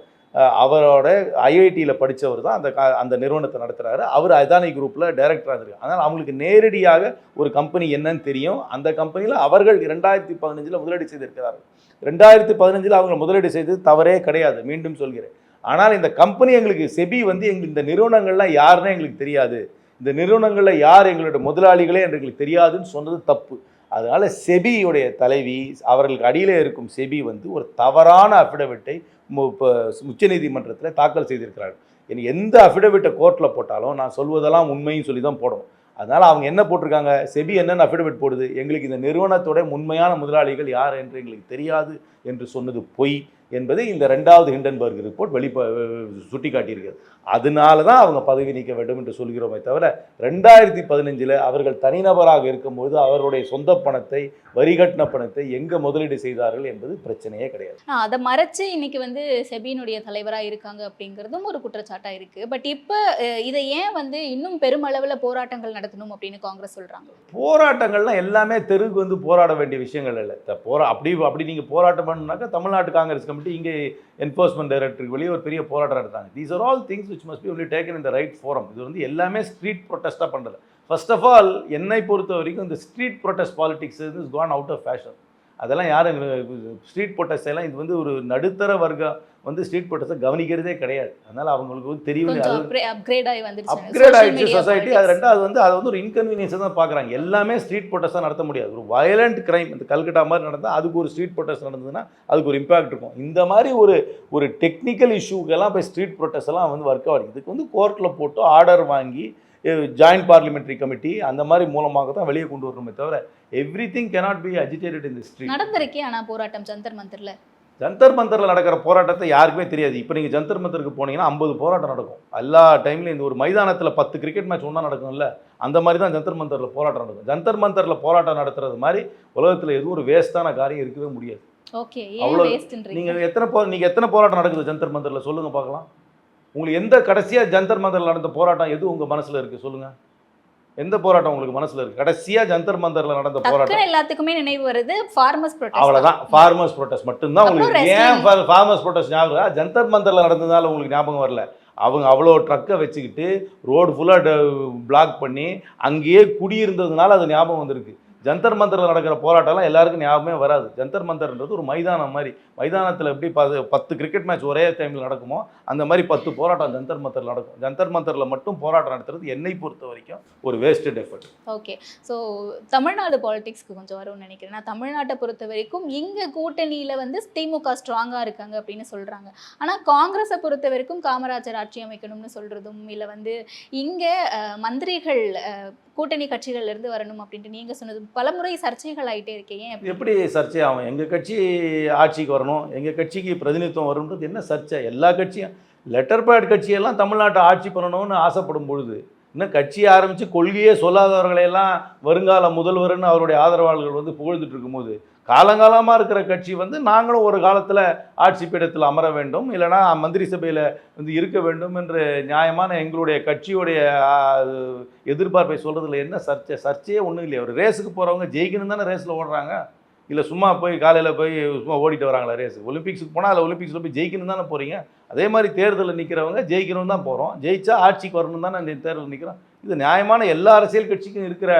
S4: அவரோட ஐஐடியில் படித்தவர் தான் அந்த க- அந்த நிறுவனத்தை நடத்துகிறாரு அவர் அதானி குரூப்பில் டைரக்டராக இருந்திருக்கு அதனால் அவங்களுக்கு நேரடியாக ஒரு கம்பெனி என்னன்னு தெரியும். அந்த கம்பெனியில் அவர்கள் ரெண்டாயிரத்தி பதினஞ்சில் முதலீடு செய்திருக்கிறார்கள். ரெண்டாயிரத்தி பதினஞ்சில் அவங்க முதலீடு செய்தது தவறே கிடையாது. மீண்டும் சொல்கிறேன். ஆனால் இந்த கம்பெனி எங்களுக்கு செபி வந்து எங்களுக்கு இந்த நிறுவனங்கள்லாம் யாருன்னே எங்களுக்கு தெரியாது. இந்த நிறுவனங்களில் யார் எங்களோட முதலாளிகளே என்று எங்களுக்கு தெரியாதுன்னு சொன்னது தப்பு. அதனால் செபியுடைய தலைவி அவர்களுக்கு அடியிலே இருக்கும் செபி வந்து ஒரு தவறான அஃபிடவிட்டை உச்சநீதிமன்றத்தில் தாக்கல் செய்திருக்கிறார்கள் என் எந்த அஃபிடவிட்டை கோர்ட்டில் போட்டாலும் நான் சொல்வதெல்லாம் உண்மையும் சொல்லி தான் போடணும். அதனால் அவங்க என்ன போட்டிருக்காங்க? செபி என்னென்ன அஃபிடவிட் போடுது? எங்களுக்கு இந்த நிறுவனத்தோட உண்மையான முதலாளிகள் யார் என்று எங்களுக்கு தெரியாது என்று சொன்னது பொய். என்பதை இந்த ரெண்டாவது ஹிண்டன்பர்க் ரிப்போர்ட் வெளிப்ப சுட்டி காட்டியிருக்கிறது அதனால தான் அவங்க பதவி நீக்க வேண்டும் என்று சொல்கிறோமே தவிர ரெண்டாயிரத்தி பதினஞ்சில் அவர்கள் தனிநபராக இருக்கும்போது அவருடைய சொந்த பணத்தை வரி கட்டின பணத்தை எங்கே முதலீடு செய்தார்கள் என்பது பிரச்சனையே கிடையாது.
S3: அதை மறைச்சு இன்னைக்கு வந்து செபியினுடைய தலைவரா இருக்காங்க அப்படிங்கிறதும் ஒரு குற்றச்சாட்டா இருக்கு. பட் இப்ப இதை ஏன் வந்து இன்னும் பெருமளவுல போராட்டங்கள் நடத்தணும் அப்படின்னு காங்கிரஸ் சொல்றாங்க?
S4: போராட்டங்கள்லாம் எல்லாமே தெருவுக்கு வந்து போராட வேண்டிய விஷயங்கள் இல்லை. போரா அப்படி அப்படி நீங்கள் போராட்டம் பண்ணணுனாக்கா தமிழ்நாட்டு காங்கிரஸ் கமிட்டி இங்கே என்ஃபோர்ஸ்மெண்ட் டைரக்டருக்கு வெளியே ஒரு பெரிய போராட்டம் எடுத்தாங்க these are all things which must be only taken இந்த ரைட் ஃபோரம் இது வந்து எல்லாமே ஸ்ட்ரீட் ப்ரொட்டஸ்ட்டாக பண்ணுறது ஃபர்ஸ்ட் ஆஃப் ஆல் என்னை பொறுத்த வரைக்கும் இந்த street protest politics is gone out of fashion அதெல்லாம் யாரும் ஸ்ட்ரீட் எல்லாம் இது வந்து ஒரு நடுத்தர வர்க்கம். வந்து ஸ்ட்ரீட் ப்ரொட்டஸ்ட்டை கவனிக்கிறதே கிடையாது. அதனால் அவங்களுக்கு வந்து அது
S3: அப்கிரேட் ஆகி வந்துருச்சு
S4: அப்கிரேட் ஆயிடுச்சு சொசைட்டி அது ரெண்டாவது வந்து அதை வந்து ஒரு இன்கன்வீனியன்ஸை தான் பார்க்குறாங்க. எல்லாமே ஸ்ட்ரீட் ப்ரொட்டஸ்ட்டாக நடத்த முடியாது. ஒரு வயலண்ட் கிரைம் இந்த கல்கட்டா மாதிரி நடந்தால் அதுக்கு ஒரு ஸ்ட்ரீட் ப்ரொட்டஸ்ட் நடந்ததுன்னா அதுக்கு ஒரு இம்பாக்ட் இருக்கும். இந்த மாதிரி ஒரு ஒரு டெக்னிக்கல் இஷ்யூக்கெல்லாம் போய் ஸ்ட்ரீட் எல்லாம் வந்து ஒர்க் ஆகுது. இதுக்கு வந்து கோர்ட்டில் போட்டு ஆர்டர் வாங்கி ஜாயிண்ட் பார்லிமெண்ட்ரி கமிட்டி அந்த மாதிரி மூலமாக தான் வெளியே கொண்டு வரணுமே தவிர everything cannot be in the street.
S3: நடந்திருக்கே ஆனா போராட்டம் ஜந்தர் மந்தர்ல.
S4: ஜந்தர் மந்தரில் நடக்கிற போராட்டத்தை யாருக்குமே தெரியாது. இப்போ நீங்கள் ஜந்தர் மந்தருக்கு போனீங்கன்னா ஐம்பது போராட்டம் நடக்கும். எல்லா டைம்லையும் இந்த ஒரு மைதானத்தில் பத்து கிரிக்கெட் மேட்ச் ஒன்றா நடக்கும்ல அந்த மாதிரி தான் ஜந்தர் மந்தரில் போராட்டம் நடக்கும். ஜந்தர் மந்தரில் போராட்டம் நடத்துறது மாதிரி உலகத்தில் எதுவும் ஒரு வேஸ்ட்டான காரியம் இருக்கவே முடியாது.
S3: ஓகே வேஸ்ட்ன்றீங்க
S4: நீங்கள் எத்தனை போ நீங்கள் எத்தனை போராட்டம் நடக்குது ஜந்தர் மந்தரில்? சொல்லுங்கள் பார்க்கலாம். உங்களுக்கு எந்த கடைசியாக ஜந்தர் மந்தரில் நடந்த போராட்டம் எது உங்கள் மனசில் இருக்குது சொல்லுங்கள் எந்த போராட்டம் உங்களுக்கு மனசில் இருக்குது கடைசியாக ஜந்தர் மந்தரில் நடந்த போராட்டம்.
S3: எல்லாத்துக்குமே நினைவு வருது. ஃபார்மர்ஸ் ப்ரொடெஸ்ட்
S4: அவ்வளவுதான். ஃபார்மர்ஸ் ப்ரொட்டஸ்ட் மட்டும்தான் உங்களுக்கு ஏன் ஃபார்மர்ஸ் ப்ரொட்டஸ்ட் ஞாபகம்? ஜந்தர் மந்தரில் நடந்ததால உங்களுக்கு ஞாபகம் வரல. அவங்க அவ்வளோ ட்ரக்கை வச்சுக்கிட்டு ரோடு ஃபுல்லாக பிளாக் பண்ணி அங்கேயே குடியிருந்ததுனால அது ஞாபகம் வந்திருக்கு. ஜந்தர் மந்தரில் நடக்கிற போராட்டம்லாம் எல்லாருக்கும் ஞாபகமே வராது. ஜந்தர் மந்தர்ன்றது ஒரு மைதானம் மாதிரி. மைதானத்தில் எப்படி பத்து பத்து கிரிக்கெட் மேட்ச் ஒரே டைமில் நடக்குமோ அந்த மாதிரி பத்து போராட்டம் ஜந்தர் மந்தரில் நடக்கும். ஜந்தர் மந்தரில் மட்டும் போராட்டம் நடத்துறது என்னை பொறுத்த வரைக்கும் ஒரு wasted effort
S3: okay so Tamil Nadu பாலிடிக்ஸ்க்கு கொஞ்சம் வரும்னு நினைக்கிறேன். நான் தமிழ்நாட்டை பொறுத்த வரைக்கும் இங்கே கூட்டணியில் வந்து திமுக ஸ்ட்ராங்காக இருக்காங்க அப்படின்னு சொல்கிறாங்க ஆனால் காங்கிரஸை பொறுத்த வரைக்கும் காமராஜர் ஆட்சி அமைக்கணும்னு சொல்கிறதும் இல்லை வந்து இங்கே மந்திரிகள் கூட்டணி கட்சிகள்ல இருந்து வரணும் அப்படின்ட்டு நீங்கள் சொன்னது. பலமுறை சர்ச்சைகள் ஆகிட்டே இருக்கீங்க
S4: எப்படி சர்ச்சை ஆகும்? எங்கள் கட்சி ஆட்சிக்கு வரணும் எங்கள் கட்சிக்கு பிரதிநிதித்துவம் வரணுன்றது என்ன சர்ச்சை? எல்லா கட்சியும் லெட்டர் பேட் கட்சியெல்லாம் தமிழ்நாட்டை ஆட்சி பண்ணணும்னு ஆசைப்படும் பொழுது இன்னும் கட்சி ஆரம்பித்து கொள்கையே சொல்லாதவர்களையெல்லாம் வருங்கால முதல்வர்னு அவருடைய ஆதரவாளர்கள் வந்து புகழ்ந்துட்டு இருக்கும்போது காலங்காலமாக இருக்கிற கட்சி வந்து நாங்களும் ஒரு காலத்தில் ஆட்சி பீடத்தில் அமர வேண்டும் இல்லைனா மந்திரி சபையில் வந்து இருக்க வேண்டும் என்று நியாயமான எங்களுடைய கட்சியுடைய எதிர்பார்ப்பை சொல்கிறதுல என்ன சர்ச்சை? சர்ச்சையே ஒன்றும் இல்லையா. ஒரு ரேஸுக்கு போகிறவங்க ஜெயிக்கணும் தானே ரேஸில் ஓடுறாங்க. இல்லை சும்மா போய் காலையில் போய் சும்மா ஓடிட்டு வராங்களா ரேஸ் ஒலிம்பிக்ஸுக்கு போனால் அதில் ஒலிம்பிக்ஸில் போய் ஜெயிக்கணும் தானே போகிறீங்க அதே மாதிரி தேர்தலில் நிற்கிறவங்க ஜெயிக்கணும் தான் போகிறோம் ஜெயிச்சா ஆட்சிக்கு வரணும் தானே தேர்தலில் நிற்கிறோம் இது நியாயமான எல்லா அரசியல் கட்சிக்கும் இருக்கிற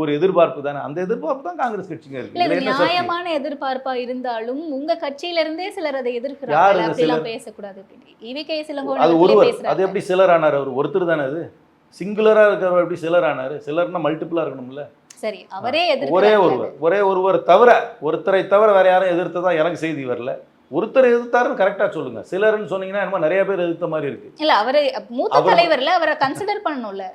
S4: ஒரு எதிர்பார்ப்பு தானே? அந்த எதிர்பார்ப்பு தான் காங்கிரஸ் கட்சிங்க இருக்கு?
S3: நியாயமான எதிர்பார்ப்பா இருந்தாலும் உங்க கட்சியில இருந்தே சிலர் அதை எதிர்க்கிறாங்க. அப்படிலாம் பேசக்கூடாது. இவிகே
S4: அது
S3: சிலங்கோடு
S4: ஒருவர். அது எப்படி சிலர் ஆனார் அவர்? ஒருத்தர் தானே அது? சிங்குலராக இருக்கிறவர் எப்படி சிலர் ஆனார் சிலர்னா மல்டிபிளாக இருக்கணும்ல.
S3: சரி அவரே
S4: ஒரே ஒருவர். ஒரே ஒருவர் தவிர ஒருத்தரை தவிர வேற யாரும் எதிர்த்ததா எனக்கு செய்தி வரல. ஒருத்தர் எதிர்த்தாருன்னு கரெக்டாக சொல்லுங்க. சிலர்னு சொன்னீங்கன்னா என்னமோ நிறைய பேர் எதிர்த்த மாதிரி இருக்கு.
S3: இல்ல அவரு மூத்த தலைவர்ல அவரை கன்சிடர் பண்ணணும்ல.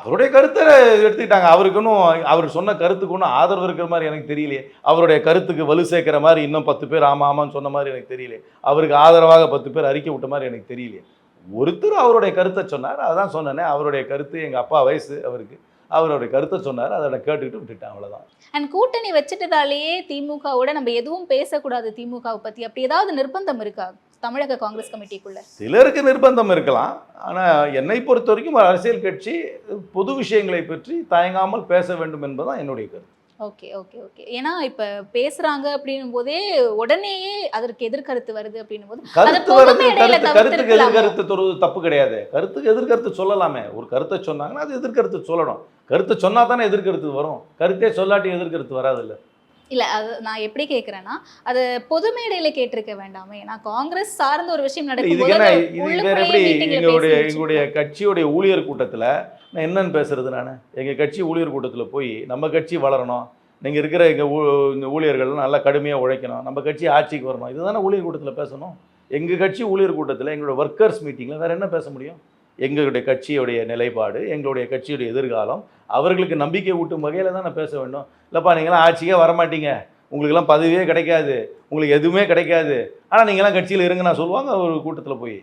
S4: அவருடைய கருத்தை எடுத்துக்கிட்டாங்க. அவருக்கு இன்னும் அவர் சொன்ன கருத்துக்கு ஒன்றும் ஆதரவு இருக்கிற மாதிரி எனக்கு தெரியலையே. அவருடைய கருத்துக்கு வலு சேர்க்கிற மாதிரி இன்னும் பத்து பேர் ஆமா ஆமான்னு சொன்ன மாதிரி எனக்கு தெரியலையே. அவருக்கு ஆதரவாக பத்து பேர் அறிக்கை விட்ட மாதிரி எனக்கு தெரியலையே. ஒருத்தர் அவருடைய கருத்தை சொன்னார். அதான் சொன்னேனே அவருடைய கருத்து எங்கள் அப்பா வயசு அவருக்கு. அவருடைய கருத்தை சொன்னார். அதை கேட்டுக்கிட்டு விட்டுட்டேன் அவ்வளோதான்
S3: அண்ட் கூட்டணி வச்சுட்டதாலேயே திமுகவோட நம்ம எதுவும் பேசக்கூடாது திமுகவை பற்றி அப்படி ஏதாவது நிர்பந்தம் இருக்கா? தமிழக காங்கிரஸ் கமிட்டிக்குள்ள.
S4: சிலருக்கு நிர்பந்தம் இருக்கலாம். ஆனால் என்னை பொறுத்த வரைக்கும் அரசியல் கட்சி பொது விஷயங்களை பற்றி தயங்காமல் பேச வேண்டும் என்பதுதான் என்னுடைய கருத்து.
S3: Okay okay okay. ஏன்னா இப்ப பேசுறாங்க அப்படின்னும் போதே உடனேயே அதற்கு எதிர்கருத்து வருது அப்படின்னும் போது
S4: கருத்து
S3: மேடையில
S4: கருத்து கருத்துக்கு? எதிர்கருத்து தொடுவது தப்பு கிடையாது. கருத்துக்கு எதிர்கருத்து சொல்லலாமே. ஒரு கருத்தை சொன்னாங்கன்னா அது எதிர்கருத்து சொல்லணும். கருத்தை சொன்னா தானே எதிர்கருத்து வரும். கருத்தே சொல்லாட்டி எதிர்கருத்து வராது இல்ல
S3: இல்ல அது நான் எப்படி கேக்குறேன்னா அது பொது மேடையில கேட்டிருக்க வேண்டாமே. ஏன்னா காங்கிரஸ் சார்ந்த ஒரு விஷயம் நடக்கும்போது
S4: எங்களுடைய. கட்சியுடைய ஊழியர் கூட்டத்துல நான் என்னன்னு பேசுறது நான்? எங்க கட்சி ஊழியர் கூட்டத்துல போய் நம்ம கட்சி வளரணும். நீங்க இருக்கிற எங்க ஊ- இந்த ஊழியர்கள் நல்லா கடுமையா உழைக்கணும். நம்ம கட்சி ஆட்சிக்கு வரணும். இதுதானே ஊழியர் கூட்டத்துல பேசணும்? எங்க கட்சி ஊழியர் கூட்டத்துல எங்களோட ஒர்க்கர்ஸ் மீட்டிங்ல வேற என்ன பேச முடியும்? எங்களுடைய கட்சியுடைய நிலைப்பாடு எங்களுடைய கட்சியுடைய எதிர்காலம் அவர்களுக்கு நம்பிக்கை ஊட்டும் வகையில் தான் நான் பேச வேண்டும். இல்லைப்பா நீங்களாம் ஆட்சியே வரமாட்டீங்க. உங்களுக்கெல்லாம் பதவியே கிடைக்காது. உங்களுக்கு எதுவுமே கிடைக்காது. ஆனால் நீங்களாம் கட்சியில் இருங்க நான் சொல்லுவாங்க ஒரு கூட்டத்தில் போய்.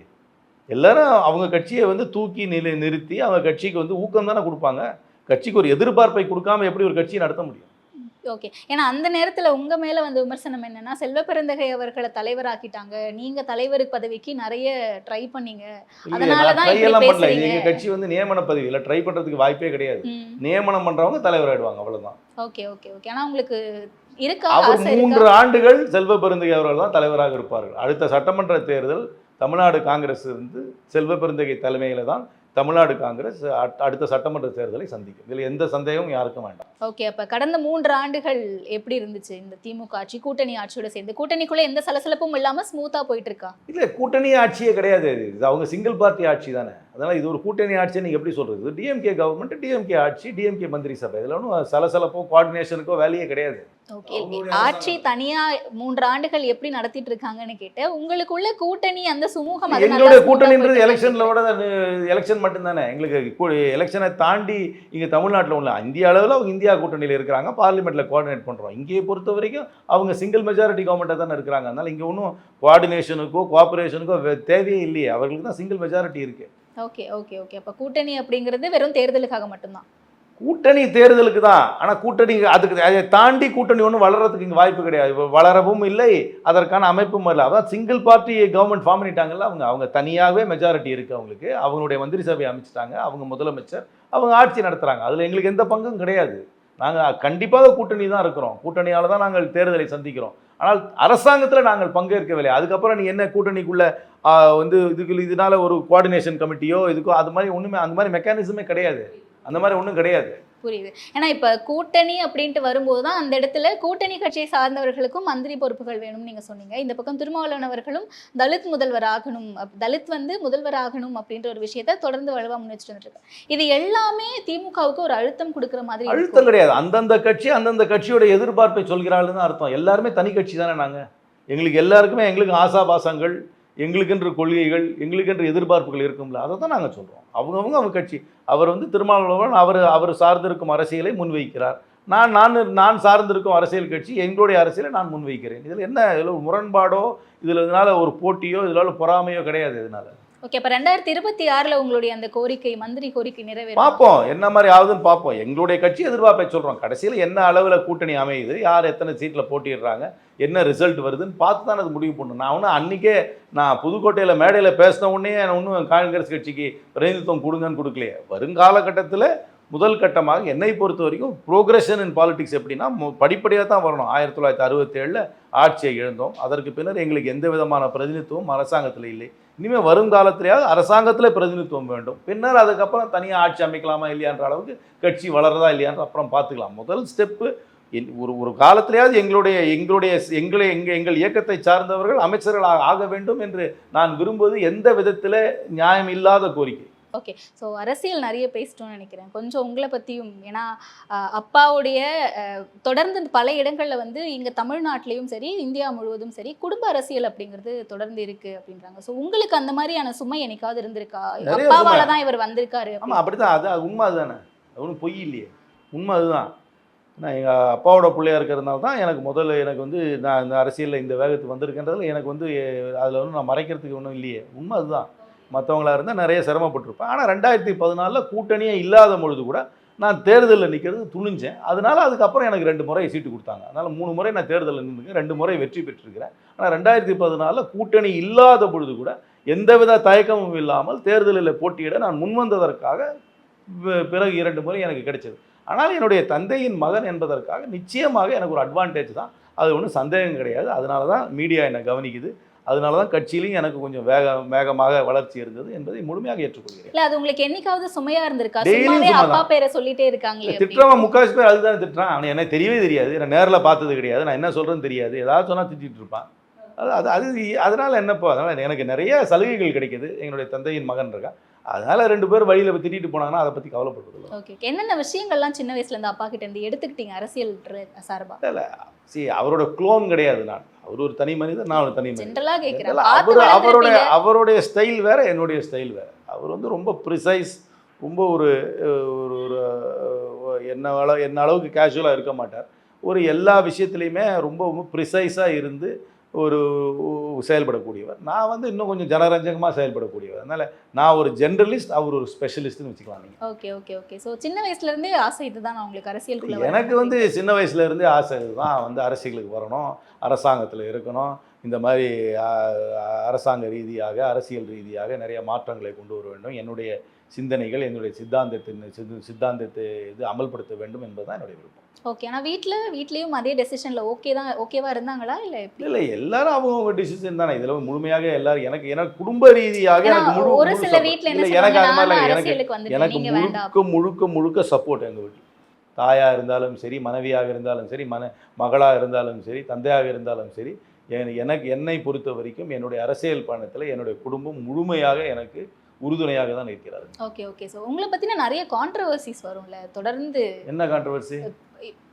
S4: எல்லாரும் அவங்க கட்சியை வந்து தூக்கி நிலை நிறுத்தி அவங்க கட்சிக்கு வந்து ஊக்கம் தானே கொடுப்பாங்க. கட்சிக்கு ஒரு எதிர்பார்ப்பை கொடுக்காம எப்படி ஒரு கட்சியை நடத்த முடியும்?
S3: ஓகே ஏன்னா அந்த நேரத்துல உங்க மேல வந்து விமர்சனம் என்னன்னா செல்வ அவர்களை தலைவராக்கிட்டாங்க. நீங்க தலைவர் பதவிக்கு நிறைய ட்ரை பண்ணீங்க. அதனால தான்
S4: எல்லாம் பண்ணல.
S3: பேசுறீங்க.
S4: எங்க கட்சி வந்து நியமன பதவியில் ட்ரை பண்றதுக்கு வாய்ப்பே கிடையாது. நியமனம் பண்றவங்க தலைவர் ஆயிடுவாங்க அவ்வளவுதான்.
S3: ஓகே ஓகே ஓகே ஆனா உங்களுக்கு இருக்கா?
S4: அவர் மூன்று ஆண்டுகள் செல்வ பெருந்தகை அவர்கள் தான் தலைவராக இருப்பார்கள். அடுத்த சட்டமன்ற தேர்தல் தமிழ்நாடு காங்கிரஸ் இருந்து செல்வ பெருந்தகை தலைமையில தான் தமிழ்நாடு காங்கிரஸ் அட்- அடுத்த சட்டமன்ற தேர்தலை சந்திக்கும். இதில் எந்த சந்தேகமும் யாருக்கும் வேண்டாம்.
S3: ஓகே அப்ப கடந்த மூன்று ஆண்டுகள் எப்படி இருந்துச்சு இந்த திமுக ஆட்சி? கூட்டணி ஆட்சியோட சேர்ந்து கூட்டணிக்குள்ள எந்த சலசலப்பும் இல்லாம ஸ்மூத்தா போயிட்டு இருக்கா?
S4: இல்லை கூட்டணி ஆட்சியே கிடையாது. இது அவங்க சிங்கிள் பார்ட்டி ஆட்சி தானே. அதனால் இது ஒரு கூட்டணி ஆட்சி நீங்கள் எப்படி சொல்கிறது டிஎம்கே கவர்மெண்ட் டிஎம்கே ஆட்சி டிஎம்கே மந்திரி சபை. இதில் ஒன்றும் சலசலப்போ கோஆர்டினேஷனுக்கோ வேலையே கிடையாது.
S3: ஆட்சி தனியா மூன்று ஆண்டுகள் எப்படி நடத்திட்டு இருக்காங்கன்னு கேட்டேன் உங்களுக்குள்ள கூட்டணி அந்த சுமூகம்
S4: எங்களுடைய கூட்டணின்றது எலெக்ஷனில் விட எலெக்ஷன் மட்டும்தானே. எங்களுக்கு எலெக்ஷனை தாண்டி இங்கே தமிழ்நாட்டில் உள்ள இந்திய அளவில் அவங்க இந்தியா கூட்டணியில் இருக்கிறாங்க. பார்லிமெண்ட்டில் கோஆர்டினேட் பண்ணுறோம் இங்கே பொறுத்த வரைக்கும் அவங்க சிங்கிள் மெஜாரிட்டி கவர்மெண்ட்டாக தானே இருக்கிறாங்க. அதனால் இங்கே ஒன்றும் கோஆர்டினேஷனுக்கோ கோஆப்ரேஷனுக்கோ தேவையே இல்லையே. அவர்களுக்கு தான் சிங்கிள் மெஜாரிட்டி இருக்குது
S3: ஓகே ஓகே ஓகே. அப்போ கூட்டணி அப்படிங்கிறது வெறும் தேர்தலுக்காக மட்டும்தான்.
S4: கூட்டணி தேர்தலுக்கு தான். ஆனால் கூட்டணி அதுக்கு அதை தாண்டி கூட்டணி ஒன்றும் வளர்றதுக்கு இங்கே வாய்ப்பு கிடையாது. வளரவும் இல்லை அதற்கான அமைப்பும் இல்லை அதான் சிங்கிள் பார்ட்டி கவர்மெண்ட் ஃபார்ம் பண்ணிட்டாங்கல்ல அவங்க அவங்க தனியாகவே மெஜாரிட்டி இருக்குது அவங்களுக்கு. அவங்களுடைய மந்திரி சபை அமைச்சிட்டாங்க. அவங்க முதலமைச்சர் அவங்க ஆட்சி நடத்துகிறாங்க அதில் எங்களுக்கு எந்த பங்கும் கிடையாது. நாங்கள் கண்டிப்பாக கூட்டணி தான் இருக்கிறோம். கூட்டணியால் தான் நாங்கள் தேர்தலை சந்திக்கிறோம். ஆனால் அரசாங்கத்தில் நாங்கள் பங்கேற்கவில்லை. அதுக்கப்புறம் நீ என்ன கூட்டணிக்குள்ள வந்து இதுக்கு இதனால ஒரு கோஆர்டினேஷன் கமிட்டியோ இதுக்கோ அது மாதிரி ஒன்றுமே அந்த மாதிரி மெக்கானிசமே கிடையாது. அந்த மாதிரி ஒன்றும் கிடையாது.
S3: புரியுது. ஏன்னா இப்ப கூட்டணி அப்படின்ட்டு வரும்போது தான் அந்த இடத்துல கூட்டணி கட்சியை சார்ந்தவர்களுக்கும் மந்திரி பொறுப்புகள் வேணும்னு நீங்க சொன்னீங்க. இந்த பக்கம் திருமாவளவனவர்களும் தலித் முதல்வர் ஆகணும் அப்- தலித் வந்து முதல்வர் ஆகணும் அப்படின்ற ஒரு விஷயத்த தொடர்ந்து வலுவா முன்னெடுத்துட்டு வந்துருக்கு இது எல்லாமே திமுகவுக்கு ஒரு அழுத்தம் கொடுக்குற மாதிரி
S4: அழுத்தம் கிடையாது. அந்தந்த கட்சி அந்தந்த கட்சியோட எதிர்பார்ப்பை சொல்கிறாள்னு தான் அர்த்தம். எல்லாருமே தனி கட்சி தானே நாங்கள் எங்களுக்கு எல்லாருக்குமே எங்களுக்கு ஆசாபாசங்கள் எங்களுக்கென்று கொள்கைகள் எங்களுக்கென்று எதிர்பார்ப்புகள் இருக்கும்ல. அதை தான் நாங்கள் சொல்கிறோம் அவங்கவுங்க அவங்க கட்சி. அவர் வந்து திருமாவளவன் அவர் அவர் சார்ந்திருக்கும் அரசியலை முன்வைக்கிறார். நான் நான் நான் சார்ந்திருக்கும் அரசியல் கட்சி எங்களுடைய அரசியலை நான் முன்வைக்கிறேன். இதில் என்ன இதில் முரண்பாடோ இதில் இதனால் ஒரு போட்டியோ இதனால் பொறாமையோ கிடையாது இதனால்.
S3: ஓகே அப்ப ரெண்டாயிரத்தி இருபத்தி ஆறுல உங்களுடைய அந்த கோரிக்கை மந்திரி கோரிக்கை நிறைவேறும்
S4: பார்ப்போம் என்ன மாதிரி ஆகுதுன்னு பார்ப்போம் எங்களுடைய கட்சி எதிர்பார்ப்பை சொல்கிறோம் கடைசியில் என்ன அளவில் கூட்டணி அமையுது யார் எத்தனை சீட்டில் போட்டிடுறாங்க என்ன ரிசல்ட் வருதுன்னு பார்த்து தான் அது முடிவு பண்ணணும். நான் ஒன்றும் அன்றைக்கே நான் புதுக்கோட்டையில் மேடையில் பேசின உடனே ஒன்றும் காங்கிரஸ் கட்சிக்கு பிரதிநிதித்துவம் கொடுங்கன்னு கொடுக்கலையே. வருங்காலகட்டத்தில் முதல் கட்டமாக என்னை பொறுத்த வரைக்கும் ப்ரோக்ரஷன் இன் பாலிடிக்ஸ் எப்படின்னா படிப்படியாக தான் வரணும். ஆயிரத்தி தொள்ளாயிரத்தி அறுபத்தேழில் ஆட்சியை இழந்தோம். அதற்கு பின்னர் எங்களுக்கு எந்த விதமான பிரதிநிதித்துவம் அரசாங்கத்தில் இல்லை. இனிமேல் வருங்காலத்திலேயாவது அரசாங்கத்தில் பிரதிநிதித்துவம் வேண்டும். பின்னர் அதுக்கப்புறம் தனியாக ஆட்சி அமைக்கலாமா இல்லையான்ற அளவுக்கு கட்சி வளர்றதா இல்லையான்ற அப்புறம் பார்த்துக்கலாம். முதல் ஸ்டெப்பு ஒரு ஒரு காலத்திலேயாவது எங்களுடைய எங்களுடைய எங்களை எங்கள் எங்கள் இயக்கத்தை சார்ந்தவர்கள் அமைச்சர்களாக ஆக வேண்டும் என்று நான் விரும்புவது எந்த விதத்தில் நியாயம் இல்லாத கோரிக்கை.
S3: ஓகே ஸோ அரசியல் நிறைய பேசிட்டோம்னு நினைக்கிறேன். கொஞ்சம் உங்களை பற்றியும் ஏன்னா அப்பாவுடைய தொடர்ந்து பல இடங்களில் வந்து இங்கே தமிழ்நாட்டிலையும் சரி இந்தியா முழுவதும் சரி குடும்ப அரசியல் அப்படிங்கிறது தொடர்ந்து இருக்கு அப்படின்றாங்க. ஸோ உங்களுக்கு அந்த மாதிரியான சுமை என்னைக்காவது இருந்திருக்கா? அப்பாவால. தான் இவர் வந்திருக்காரு
S4: ஆமாம் அப்படி தான் அது உண்மை அதுதானே. அது ஒன்றும் பொய் இல்லையே. உண்மை அதுதான். நான் எங்கள் அப்பாவோட பிள்ளையா இருக்கிறதுனால தான் எனக்கு முதல்ல எனக்கு வந்து நான் இந்த அரசியலில் இந்த வேகத்துக்கு வந்திருக்கின்றதுல எனக்கு வந்து அதில் வந்து நான் மறைக்கிறதுக்கு ஒன்றும் இல்லையே. உண்மை அதுதான். மற்றவங்களாக இருந்தால் நிறைய சிரமப்பட்டிருப்பேன். ஆனால் ரெண்டாயிரத்தி பதினாலில் கூட்டணியே இல்லாத பொழுது கூட நான் தேர்தலில் நிற்கிறது துணிஞ்சேன். அதனால் அதுக்கப்புறம் எனக்கு ரெண்டு முறை சீட்டு கொடுத்தாங்க. அதனால் மூணு முறை நான் தேர்தலில் நின்றுருக்கேன். ரெண்டு முறை வெற்றி பெற்றிருக்கிறேன். ஆனால் ரெண்டாயிரத்தி பதினாலில் கூட்டணி இல்லாத பொழுது கூட எந்தவித தயக்கமும் இல்லாமல் தேர்தலில் போட்டியிட நான் முன்வந்ததற்காக பிறகு இரண்டு முறை எனக்கு கிடைச்சது. ஆனால் என்னுடைய தந்தையின் மகன் என்பதற்காக நிச்சயமாக எனக்கு ஒரு அட்வான்டேஜ் தான். அது ஒன்றும் சந்தேகம் கிடையாது. அதனால தான் மீடியா என்னை கவனிக்குது. அதனால தான் கட்சியிலையும் எனக்கு கொஞ்சம் வேக வேகமாக வளர்ச்சி இருந்தது என்பதை முழுமையாக ஏற்றுக்கொள்கிறேன்.
S3: இல்ல அது உங்களுக்கு என்னைக்காவது சுமையா இருந்திருக்கா?
S4: சுமைதான்.
S3: அப்பா பேரை சொல்லிட்டே இருக்காங்களே.
S4: திட்டுறவன் முக்காசு பேர் அதுதான் திட்டுறான். அவனை எனக்கு தெரியவே தெரியாது. நான் நேரில் பார்த்தது கிடையாது. நான் என்ன சொல்கிறேன்னு தெரியாது. ஏதாவது சொன்னால் திட்டிட்டு இருப்பான். அது அது அது அதனால் என்னப்போ? அதனால் எனக்கு நிறைய சலுகைகள் கிடைக்குது. என்னுடைய தந்தையின் மகன் இருக்கான். அதனால் ரெண்டு பேர் வழியில் திட்டிட்டு போனாங்கன்னா அதை பற்றி கவலைப்படுறதில்ல.
S3: ஓகே என்னென்ன விஷயங்கள்லாம் சின்ன வயசுல இருந்து அப்பா கிட்ட இருந்து எடுத்துக்கிட்டீங்க அரசியல் ர- சார்பா?
S4: சி அவரோட க்ளோன் கிடையாது நான். அவர் ஒரு தனி மனிதர் நான் ஒரு தனி மனிதர். அவர் அவருடைய. அவருடைய ஸ்டைல் வேற என்னுடைய ஸ்டைல் வேற. அவர் வந்து ரொம்ப ப்ரிசைஸ் ரொம்ப ஒரு ஒரு ஒரு என்ன அளவு என்ன அளவுக்கு கேஷுவலாக இருக்க மாட்டார். ஒரு எல்லா விஷயத்துலையுமே ரொம்ப ரொம்ப ப்ரிசைஸாக இருந்து ஒரு செயல்படக்கூடியவர். நான் வந்து இன்னும் கொஞ்சம் ஜனரஞ்சகமாக செயல்படக்கூடியவர். அதனால் நான் ஒரு ஜென்ரலிஸ்ட் அவர் ஒரு ஸ்பெஷலிஸ்ட்னு வச்சுக்கலாம் நீங்கள்
S3: ஓகே ஓகே ஓகே. சோ சின்ன வயசுல இருந்தே ஆசை இதுதான். நான் உங்களுக்கு அரசியலுக்குள்ள
S4: எனக்கு வந்து சின்ன வயசுல இருந்தே ஆசை தான் வந்து அரசியலுக்கு வரணும். அரசாங்கத்தில் இருக்கணும். இந்த மாதிரி அரசாங்க ரீதியாக அரசியல் ரீதியாக நிறைய மாற்றங்களை கொண்டு வர வேண்டும். என்னுடைய சிந்தனைகள் என்னுடைய சித்தாந்தத்தின் சித்து- சித்தாந்தத்தை இது அமல்படுத்த வேண்டும் என்பதுதான் என்னுடைய விருப்பம்.
S3: ஓகே ஆனா வீட்ல வீட்லயும் அதே டெசிஷன்ல ஓகே தான் ஓகேவா இருந்தாங்களா? இல்ல
S4: இல்லை எல்லாரும் அவங்கவுங்க டிசிஷன் தானே. இதில் முழுமையாக எல்லாரும் எனக்கு எனக்கு குடும்ப ரீதியாக எனக்கு
S3: ஒரு சில என்ன
S4: எனக்கு அது மாதிரி. எனக்கு எனக்கு முழுக்க முழுக்க முழுக்க சப்போர்ட் எங்கள் வீட்டில் தாயாக இருந்தாலும் சரி மனைவியாக இருந்தாலும் சரி மன மகளாக இருந்தாலும் சரி தந்தையாக இருந்தாலும் சரி என- எனக்கு என்னை பொறுத்த வரைக்கும் என்னுடைய அரசியல் பயணத்தில் என்னுடைய குடும்பம் முழுமையாக எனக்கு உறுதுணையாக தான் இருக்கிறார்.
S3: ஓகே ஓகே ஸோ உங்களை பத்தின நிறைய கான்ட்ரவர்சிஸ் வரும்ல? தொடர்ந்து
S4: என்ன கான்ட்ரவர்சி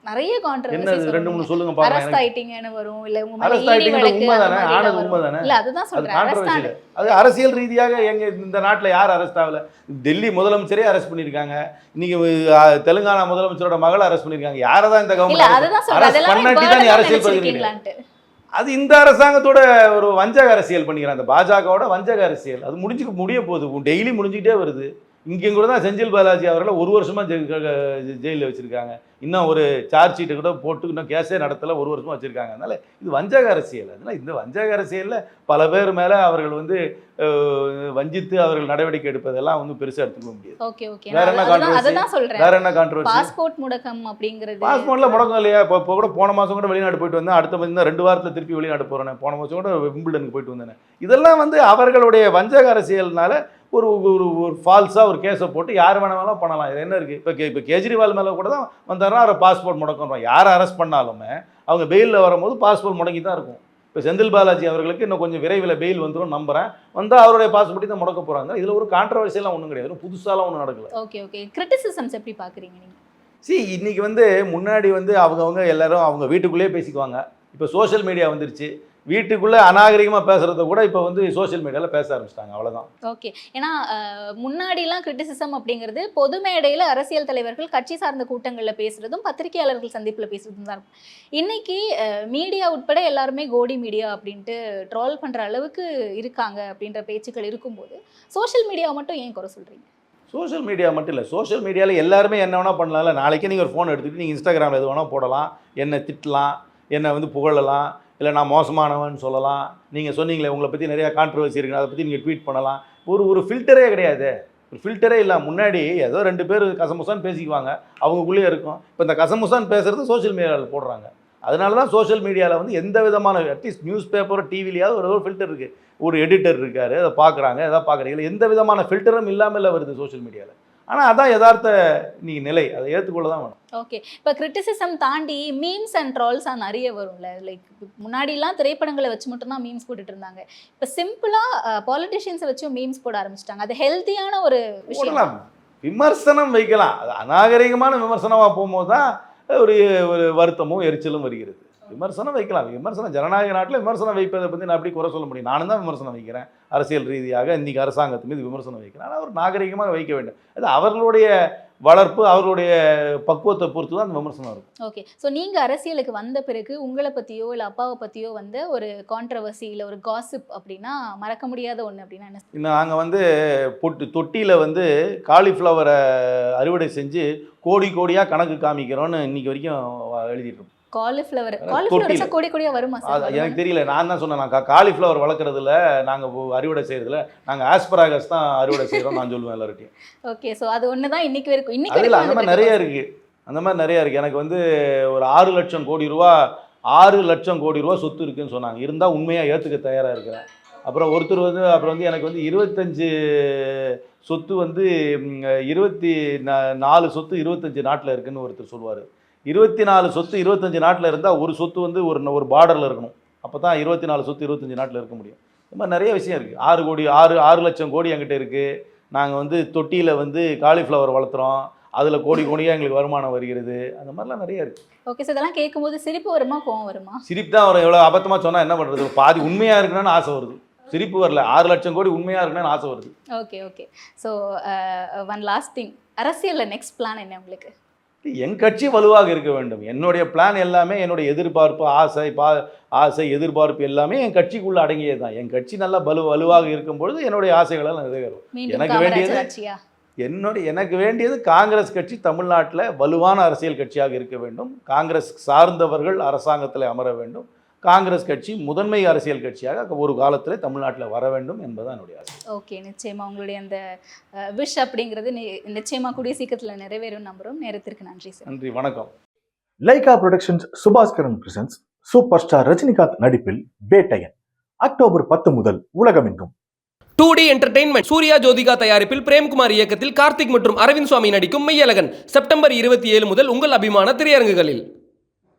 S3: நிறைய கான்ட்ரவர்சிஸ்
S4: ரெண்டு மூணு சொல்லுங்க பாக்கலாம்
S3: அரெஸ்ட் ஆயிட்டீங்கன்னு வரும் இல்ல உங்க மேல
S4: ஆயிட்டீங்க
S3: வழக்கு
S4: ஆனது உண்மை. தானே
S3: இல்ல அதுதான்
S4: அது
S3: சொல்றேன்.
S4: அது அரசியல் ரீதியாக எங்க இந்த நாட்டுல யார் அரெஸ்ட் ஆகல? டெல்லி முதலமைச்சரே அரெஸ்ட் பண்ணிருக்காங்க இன்னைக்கு தெலுங்கானா முதலமைச்சரோட மகளை அரெஸ்ட் பண்ணிருக்காங்க யாரை தான் இந்த கவர்மெண்ட் பண்ணாட்டி தான் அரசியல்
S3: நினைச்சிருக்கீங்களான்ட்டு.
S4: அது இந்த அரசாங்கத்தோட ஒரு வஞ்சக அரசியல் பண்ணிக்கிறாங்க அந்த பாஜகவோட வஞ்சக அரசியல். அது முடிஞ்சுக்க முடிய போகுது. டெய்லி முடிஞ்சுக்கிட்டே வருது. இங்கே கூட தான் செந்தில் பாலாஜி அவர்களை ஒரு வருஷமா ஜெயிலில் வச்சிருக்காங்க. இன்னும் ஒரு சார்ஜ் ஷீட்டை கூட போட்டு இன்னும் கேஸே நடத்தல ஒரு வருஷமா வச்சிருக்காங்க. அதனால இது வஞ்சக அரசியல். அதனால இந்த வஞ்சக அரசியல்ல பல பேர் மேல அவர்கள் வந்து வஞ்சித்து அவர்கள் நடவடிக்கை எடுப்பதெல்லாம் வந்து பெருசா எடுத்துக்க முடியாது.
S3: Okay okay.
S4: வேற என்ன
S3: சொல்றேன்.
S4: வேற என்ன கான்ட்ரவர்சி
S3: பாஸ்போர்ட் முடக்கம் அப்படிங்கிறது.
S4: பாஸ்போர்ட்ல முடக்கம் இல்லையா? இப்போ இப்போ கூட போன மாசம் கூட வெளிநாடு போயிட்டு வந்தேன். அடுத்த மாதம் ரெண்டு வாரத்தில் திருப்பி வெளிநாடு போறேன். போன மாசம் கூட விம்பிள்டனுக்கு போயிட்டு வந்தேன். இதெல்லாம் வந்து அவர்களுடைய வஞ்சக அரசியல்னால ஒரு ஒரு ஒரு ஃபால்ஸாக ஒரு கேஸை போட்டு யார் வேணாலும் பண்ணலாம். இது என்ன இருக்குது இப்போ கே இப்போ கேஜ்ரிவால் மேலே கூட தான் வந்தாருன்னா அவரை பாஸ்போர்ட் முடக்கம் யாரை அரெஸ்ட் பண்ணாலுமே அவங்க பெயிலில் வரும்போது பாஸ்போர்ட் முடங்கி தான் இருக்கும். இப்போ செந்தில் பாலாஜி அவர்களுக்கு இன்னும் கொஞ்சம் விரைவில் பெயில் வந்துடும் நம்புறேன். வந்தால் அவருடைய பாஸ்போர்ட்டை தான் முடக்க போகிறாங்க இதில் ஒரு கான்ட்ரவர்சியெல்லாம் ஒன்றும் கிடையாது. புதுசாலாம் ஒன்றும் நடக்கல.
S3: ஓகே ஓகே கிரிட்டிசிசம்ஸ் எப்படி பாக்குறீங்க நீங்க?
S4: சி இன்னைக்கு வந்து முன்னாடி வந்து அவங்கவங்க எல்லாரும் அவங்க வீட்டுக்குள்ளேயே பேசிக்குவாங்க. இப்போ சோஷியல் மீடியா வந்துருச்சு. வீட்டுக்குள்ளே அநாகரிகமாக பேசுகிறத கூட இப்போ வந்து சோஷியல் மீடியாவில் பேச ஆரம்பிச்சிட்டாங்க. அவ்வளோதான்
S3: ஓகே ஏன்னா முன்னாடிலாம் கிரிட்டிசிசம் அப்படிங்கிறது பொது மேடையில் அரசியல் தலைவர்கள் கட்சி சார்ந்த கூட்டங்களில் பேசுறதும் பத்திரிகையாளர்கள் சந்திப்பில் பேசுறதும் தான் இருக்கும். இன்னைக்கு மீடியா உட்பட எல்லாருமே கோடி மீடியா அப்படின்ட்டு ட்ரால் பண்ற அளவுக்கு இருக்காங்க அப்படின்ற பேச்சுக்கள் இருக்கும்போது சோஷியல் மீடியா மட்டும் ஏன் குறை சொல்றீங்க?
S4: சோஷியல் மீடியா மட்டும் இல்லை. சோஷியல் மீடியாவில் எல்லாருமே என்ன வேணால் பண்ணலாம்ல. நாளைக்கே நீங்கள் ஒரு ஃபோன் எடுத்துகிட்டு நீங்கள் இன்ஸ்டாகிராமில் எது வேணால் போடலாம். என்னை திட்டலாம். என்னை வந்து புகழலாம். இல்லை நான் மோசமானவன் சொல்லலாம். நீங்கள் சொன்னீங்களே உங்களை பற்றி நிறையா கான்ட்ரவர்சி இருக்குது அதை பற்றி நீங்கள் ட்வீட் பண்ணலாம். ஒரு ஒரு ஃபில்டரே கிடையாது. ஒரு ஃபில்டரே இல்லை. முன்னாடி ஏதோ ரெண்டு பேர் கசமுசான்னு பேசிக்குவாங்க. அவங்களுக்குள்ளேயே இருக்கும். இப்போ இந்த கசமுசான் பேசுகிறது சோஷியல் மீடியாவில் போடுறாங்க. அதனால தான் சோஷியல் மீடியாவில் வந்து எந்த விதமான அட்லீஸ்ட் நியூஸ் பேப்பர் டிவிலையாவது ஒரு ஒரு ஃபில்டர் இருக்குது ஒரு எடிட்டர் இருக்கார். அதை பார்க்குறாங்க. எதாவது பார்க்குறீங்க? எந்த விதமான ஃபில்டரும் இல்லாமல் வருது சோஷியல் மீடியாவில் ஆனால் அதான் யதார்த்த நீ நிலை. அதை ஏற்றுக்கொள்ள தான் வேணும்.
S3: ஓகே இப்போ கிரிட்டிசிசம் தாண்டி மீம்ஸ் அண்ட் ட்ரால்ஸாக நிறைய வரும்ல. லைக் முன்னாடிலாம் திரைப்படங்களை வச்சு மட்டும்தான் மீம்ஸ் போட்டுட்டு இருந்தாங்க. இப்போ சிம்பிளாக பாலிட்டிஷியன்ஸை வச்சும் மீம்ஸ் போட ஆரம்பிச்சிட்டாங்க. அது ஹெல்த்தியான ஒரு விஷயம்.
S4: விமர்சனம் வைக்கலாம். அது அநாகரிகமான விமர்சனமாக போகும்போது தான் ஒரு ஒரு வருத்தமும் எரிச்சலும் வருகிறது. விமர்சனம் வைக்கலாம். விமர்சனம் ஜனநாயக நாட்டில் விமர்சனம் வைப்பதை பற்றி நான் எப்படி குறை சொல்ல முடியும்? நானும் தான் விமர்சனம் வைக்கிறேன். அரசியல் ரீதியாக இன்னைக்கு அரசாங்கத்து மீது விமர்சனம் வைக்கிறேன் ஆனால் ஒரு நாகரிகமாக வைக்க வேண்டும். அது அவர்களுடைய வளர்ப்பு அவர்களுடைய பக்குவத்தை பொறுத்து தான் அந்த விமர்சனம் இருக்கும்.
S3: ஓகே. ஸோ நீங்கள் அரசியலுக்கு வந்த பிறகு உங்களை பற்றியோ இல்லை அப்பாவை பற்றியோ வந்த ஒரு கான்ட்ரவர்சி இல்லை ஒரு காசிப் அப்படின்னா மறக்க முடியாத ஒன்று அப்படின்னா என்ன?
S4: நாங்கள் வந்து பொட்டு தொட்டியில் வந்து காலிஃப்ளவரை அறுவடை செஞ்சு கோடி கோடியாக கணக்கு காமிக்கிறோன்னு இன்னைக்கு வரைக்கும் எழுதிட்டு
S3: காலிஃப்ளவர். காலிஃப்ளவர் கோடி கோடியா வருமா
S4: அது
S3: சார்
S4: எனக்கு தெரியல. நான் தான் சொன்னேன் நான் காலிஃப்ளவர் வளர்க்குறதுல நாங்கள் அறுவடை செய்கிறதுல நாங்கள் ஆஸ்பராகஸ் தான் அறுவடை செய்கிறோம் நான் சொல்லுவேன் எல்லார்ட்டையும்.
S3: ஓகே ஸோ அது ஒன்று தான் இன்னைக்கு வரைக்கும். வரைக்கும்
S4: அந்த மாதிரி நிறைய
S3: இருக்கு.
S4: இருக்குது அந்த மாதிரி நிறைய இருக்குது எனக்கு வந்து ஒரு ஆறு லட்சம் கோடி ரூபா ஆறு லட்சம் கோடி ரூபா சொத்து இருக்குன்னு சொன்னாங்க. இருந்தால் உண்மையாக ஏற்றுக்க தயாராக இருக்கிறேன். அப்புறம் ஒருத்தர் வந்து அப்புறம் வந்து எனக்கு வந்து இருபத்தஞ்சு சொத்து வந்து இருபத்தி நாலு சொத்து இருபத்தஞ்சு நாட்டில் இருக்குன்னு ஒருத்தர் சொல்லுவார். இருபத்தி நாலு சொத்து இருபத்தஞ்சு நாட்டில் இருந்தால் ஒரு சொத்து வந்து ஒரு ஒரு பார்டரில் இருக்கணும். அப்போ தான் இருபத்தி நாலு சொத்து இருபத்தஞ்சு நாட்டில் இருக்க முடியும். இந்த மாதிரி நிறைய விஷயம் இருக்குது ஆறு கோடி ஆறு ஆறு லட்சம் கோடி என்கிட்ட இருக்குது நாங்கள் வந்து தொட்டியில் வந்து காலிஃப்ளவர் வளர்த்துறோம். அதில் கோடி கோடியாக எங்களுக்கு வருமானம் வருகிறது. அந்த மாதிரிலாம் நிறைய இருக்குது
S3: ஓகே சார் இதெல்லாம் கேட்கும்போது சிரிப்பு வருமா கோவம் வருமா?
S4: சிரிப்பு தான் வரும். எவ்வளோ அபத்தமாக சொன்னால் என்ன பண்ணுறது பாதி உண்மையாக இருக்கணும்னு ஆசை வருது. சிரிப்பு வரல. ஆறு லட்சம் கோடி உண்மையாக இருக்கணும்னு ஆசை வருது.
S3: Okay okay so one last thing அரசியலில் நெக்ஸ்ட் பிளான் என்ன உங்களுக்கு?
S4: என் கட்சி வலுவாக இருக்க வேண்டும். என்னுடைய பிளான் எல்லாமே என்னுடைய எதிர்பார்ப்பு ஆசை பா ஆசை எதிர்பார்ப்பு எல்லாமே என் கட்சிக்குள்ளே அடங்கியது தான். என் கட்சி நல்லா வலு வலுவாக இருக்கும் பொழுது என்னுடைய ஆசைகளெல்லாம் நிறைவேறும் எனக்கு வேண்டியது- என்னுடைய எனக்கு வேண்டியது காங்கிரஸ் கட்சி தமிழ்நாட்டில் வலுவான அரசியல் கட்சியாக இருக்க வேண்டும். காங்கிரஸ் சார்ந்தவர்கள் அரசாங்கத்தில் அமர வேண்டும். காங்கிரஸ் கட்சி முதன்மை அரசியல் கட்சியாக ஒரு காலத்தில் தமிழ்நாட்டில் வர வேண்டும் என்பதுதான் என்னுடைய ஆசை.
S3: ஓகே நிச்சயமா உங்களுடைய அந்த விஷ் அப்படிங்கிறது நி- நிச்சயமா கூடிய சீக்கிரத்தில் நிறைவேறும் நம்புறோம். நேரத்திற்கு நன்றி சார்.
S4: நன்றி வணக்கம்.
S1: Lyca productions Subaskaran presents super star Rajinikanth நடிப்பில் பேட்டையன் அக்டோபர் பத்து முதல் உலகமெங்கும்.
S2: Two D entertainment Suriya Jyothika தயாரிப்பில் பிரேம்குமார் இயக்கத்தில் கார்த்திக் மற்றும் அரவிந்த் சுவாமி நடிக்கும் மெய்யழகன் செப்டம்பர் இருபத்தி ஏழு முதல் உங்கள் அபிமான திரையரங்குகளில்.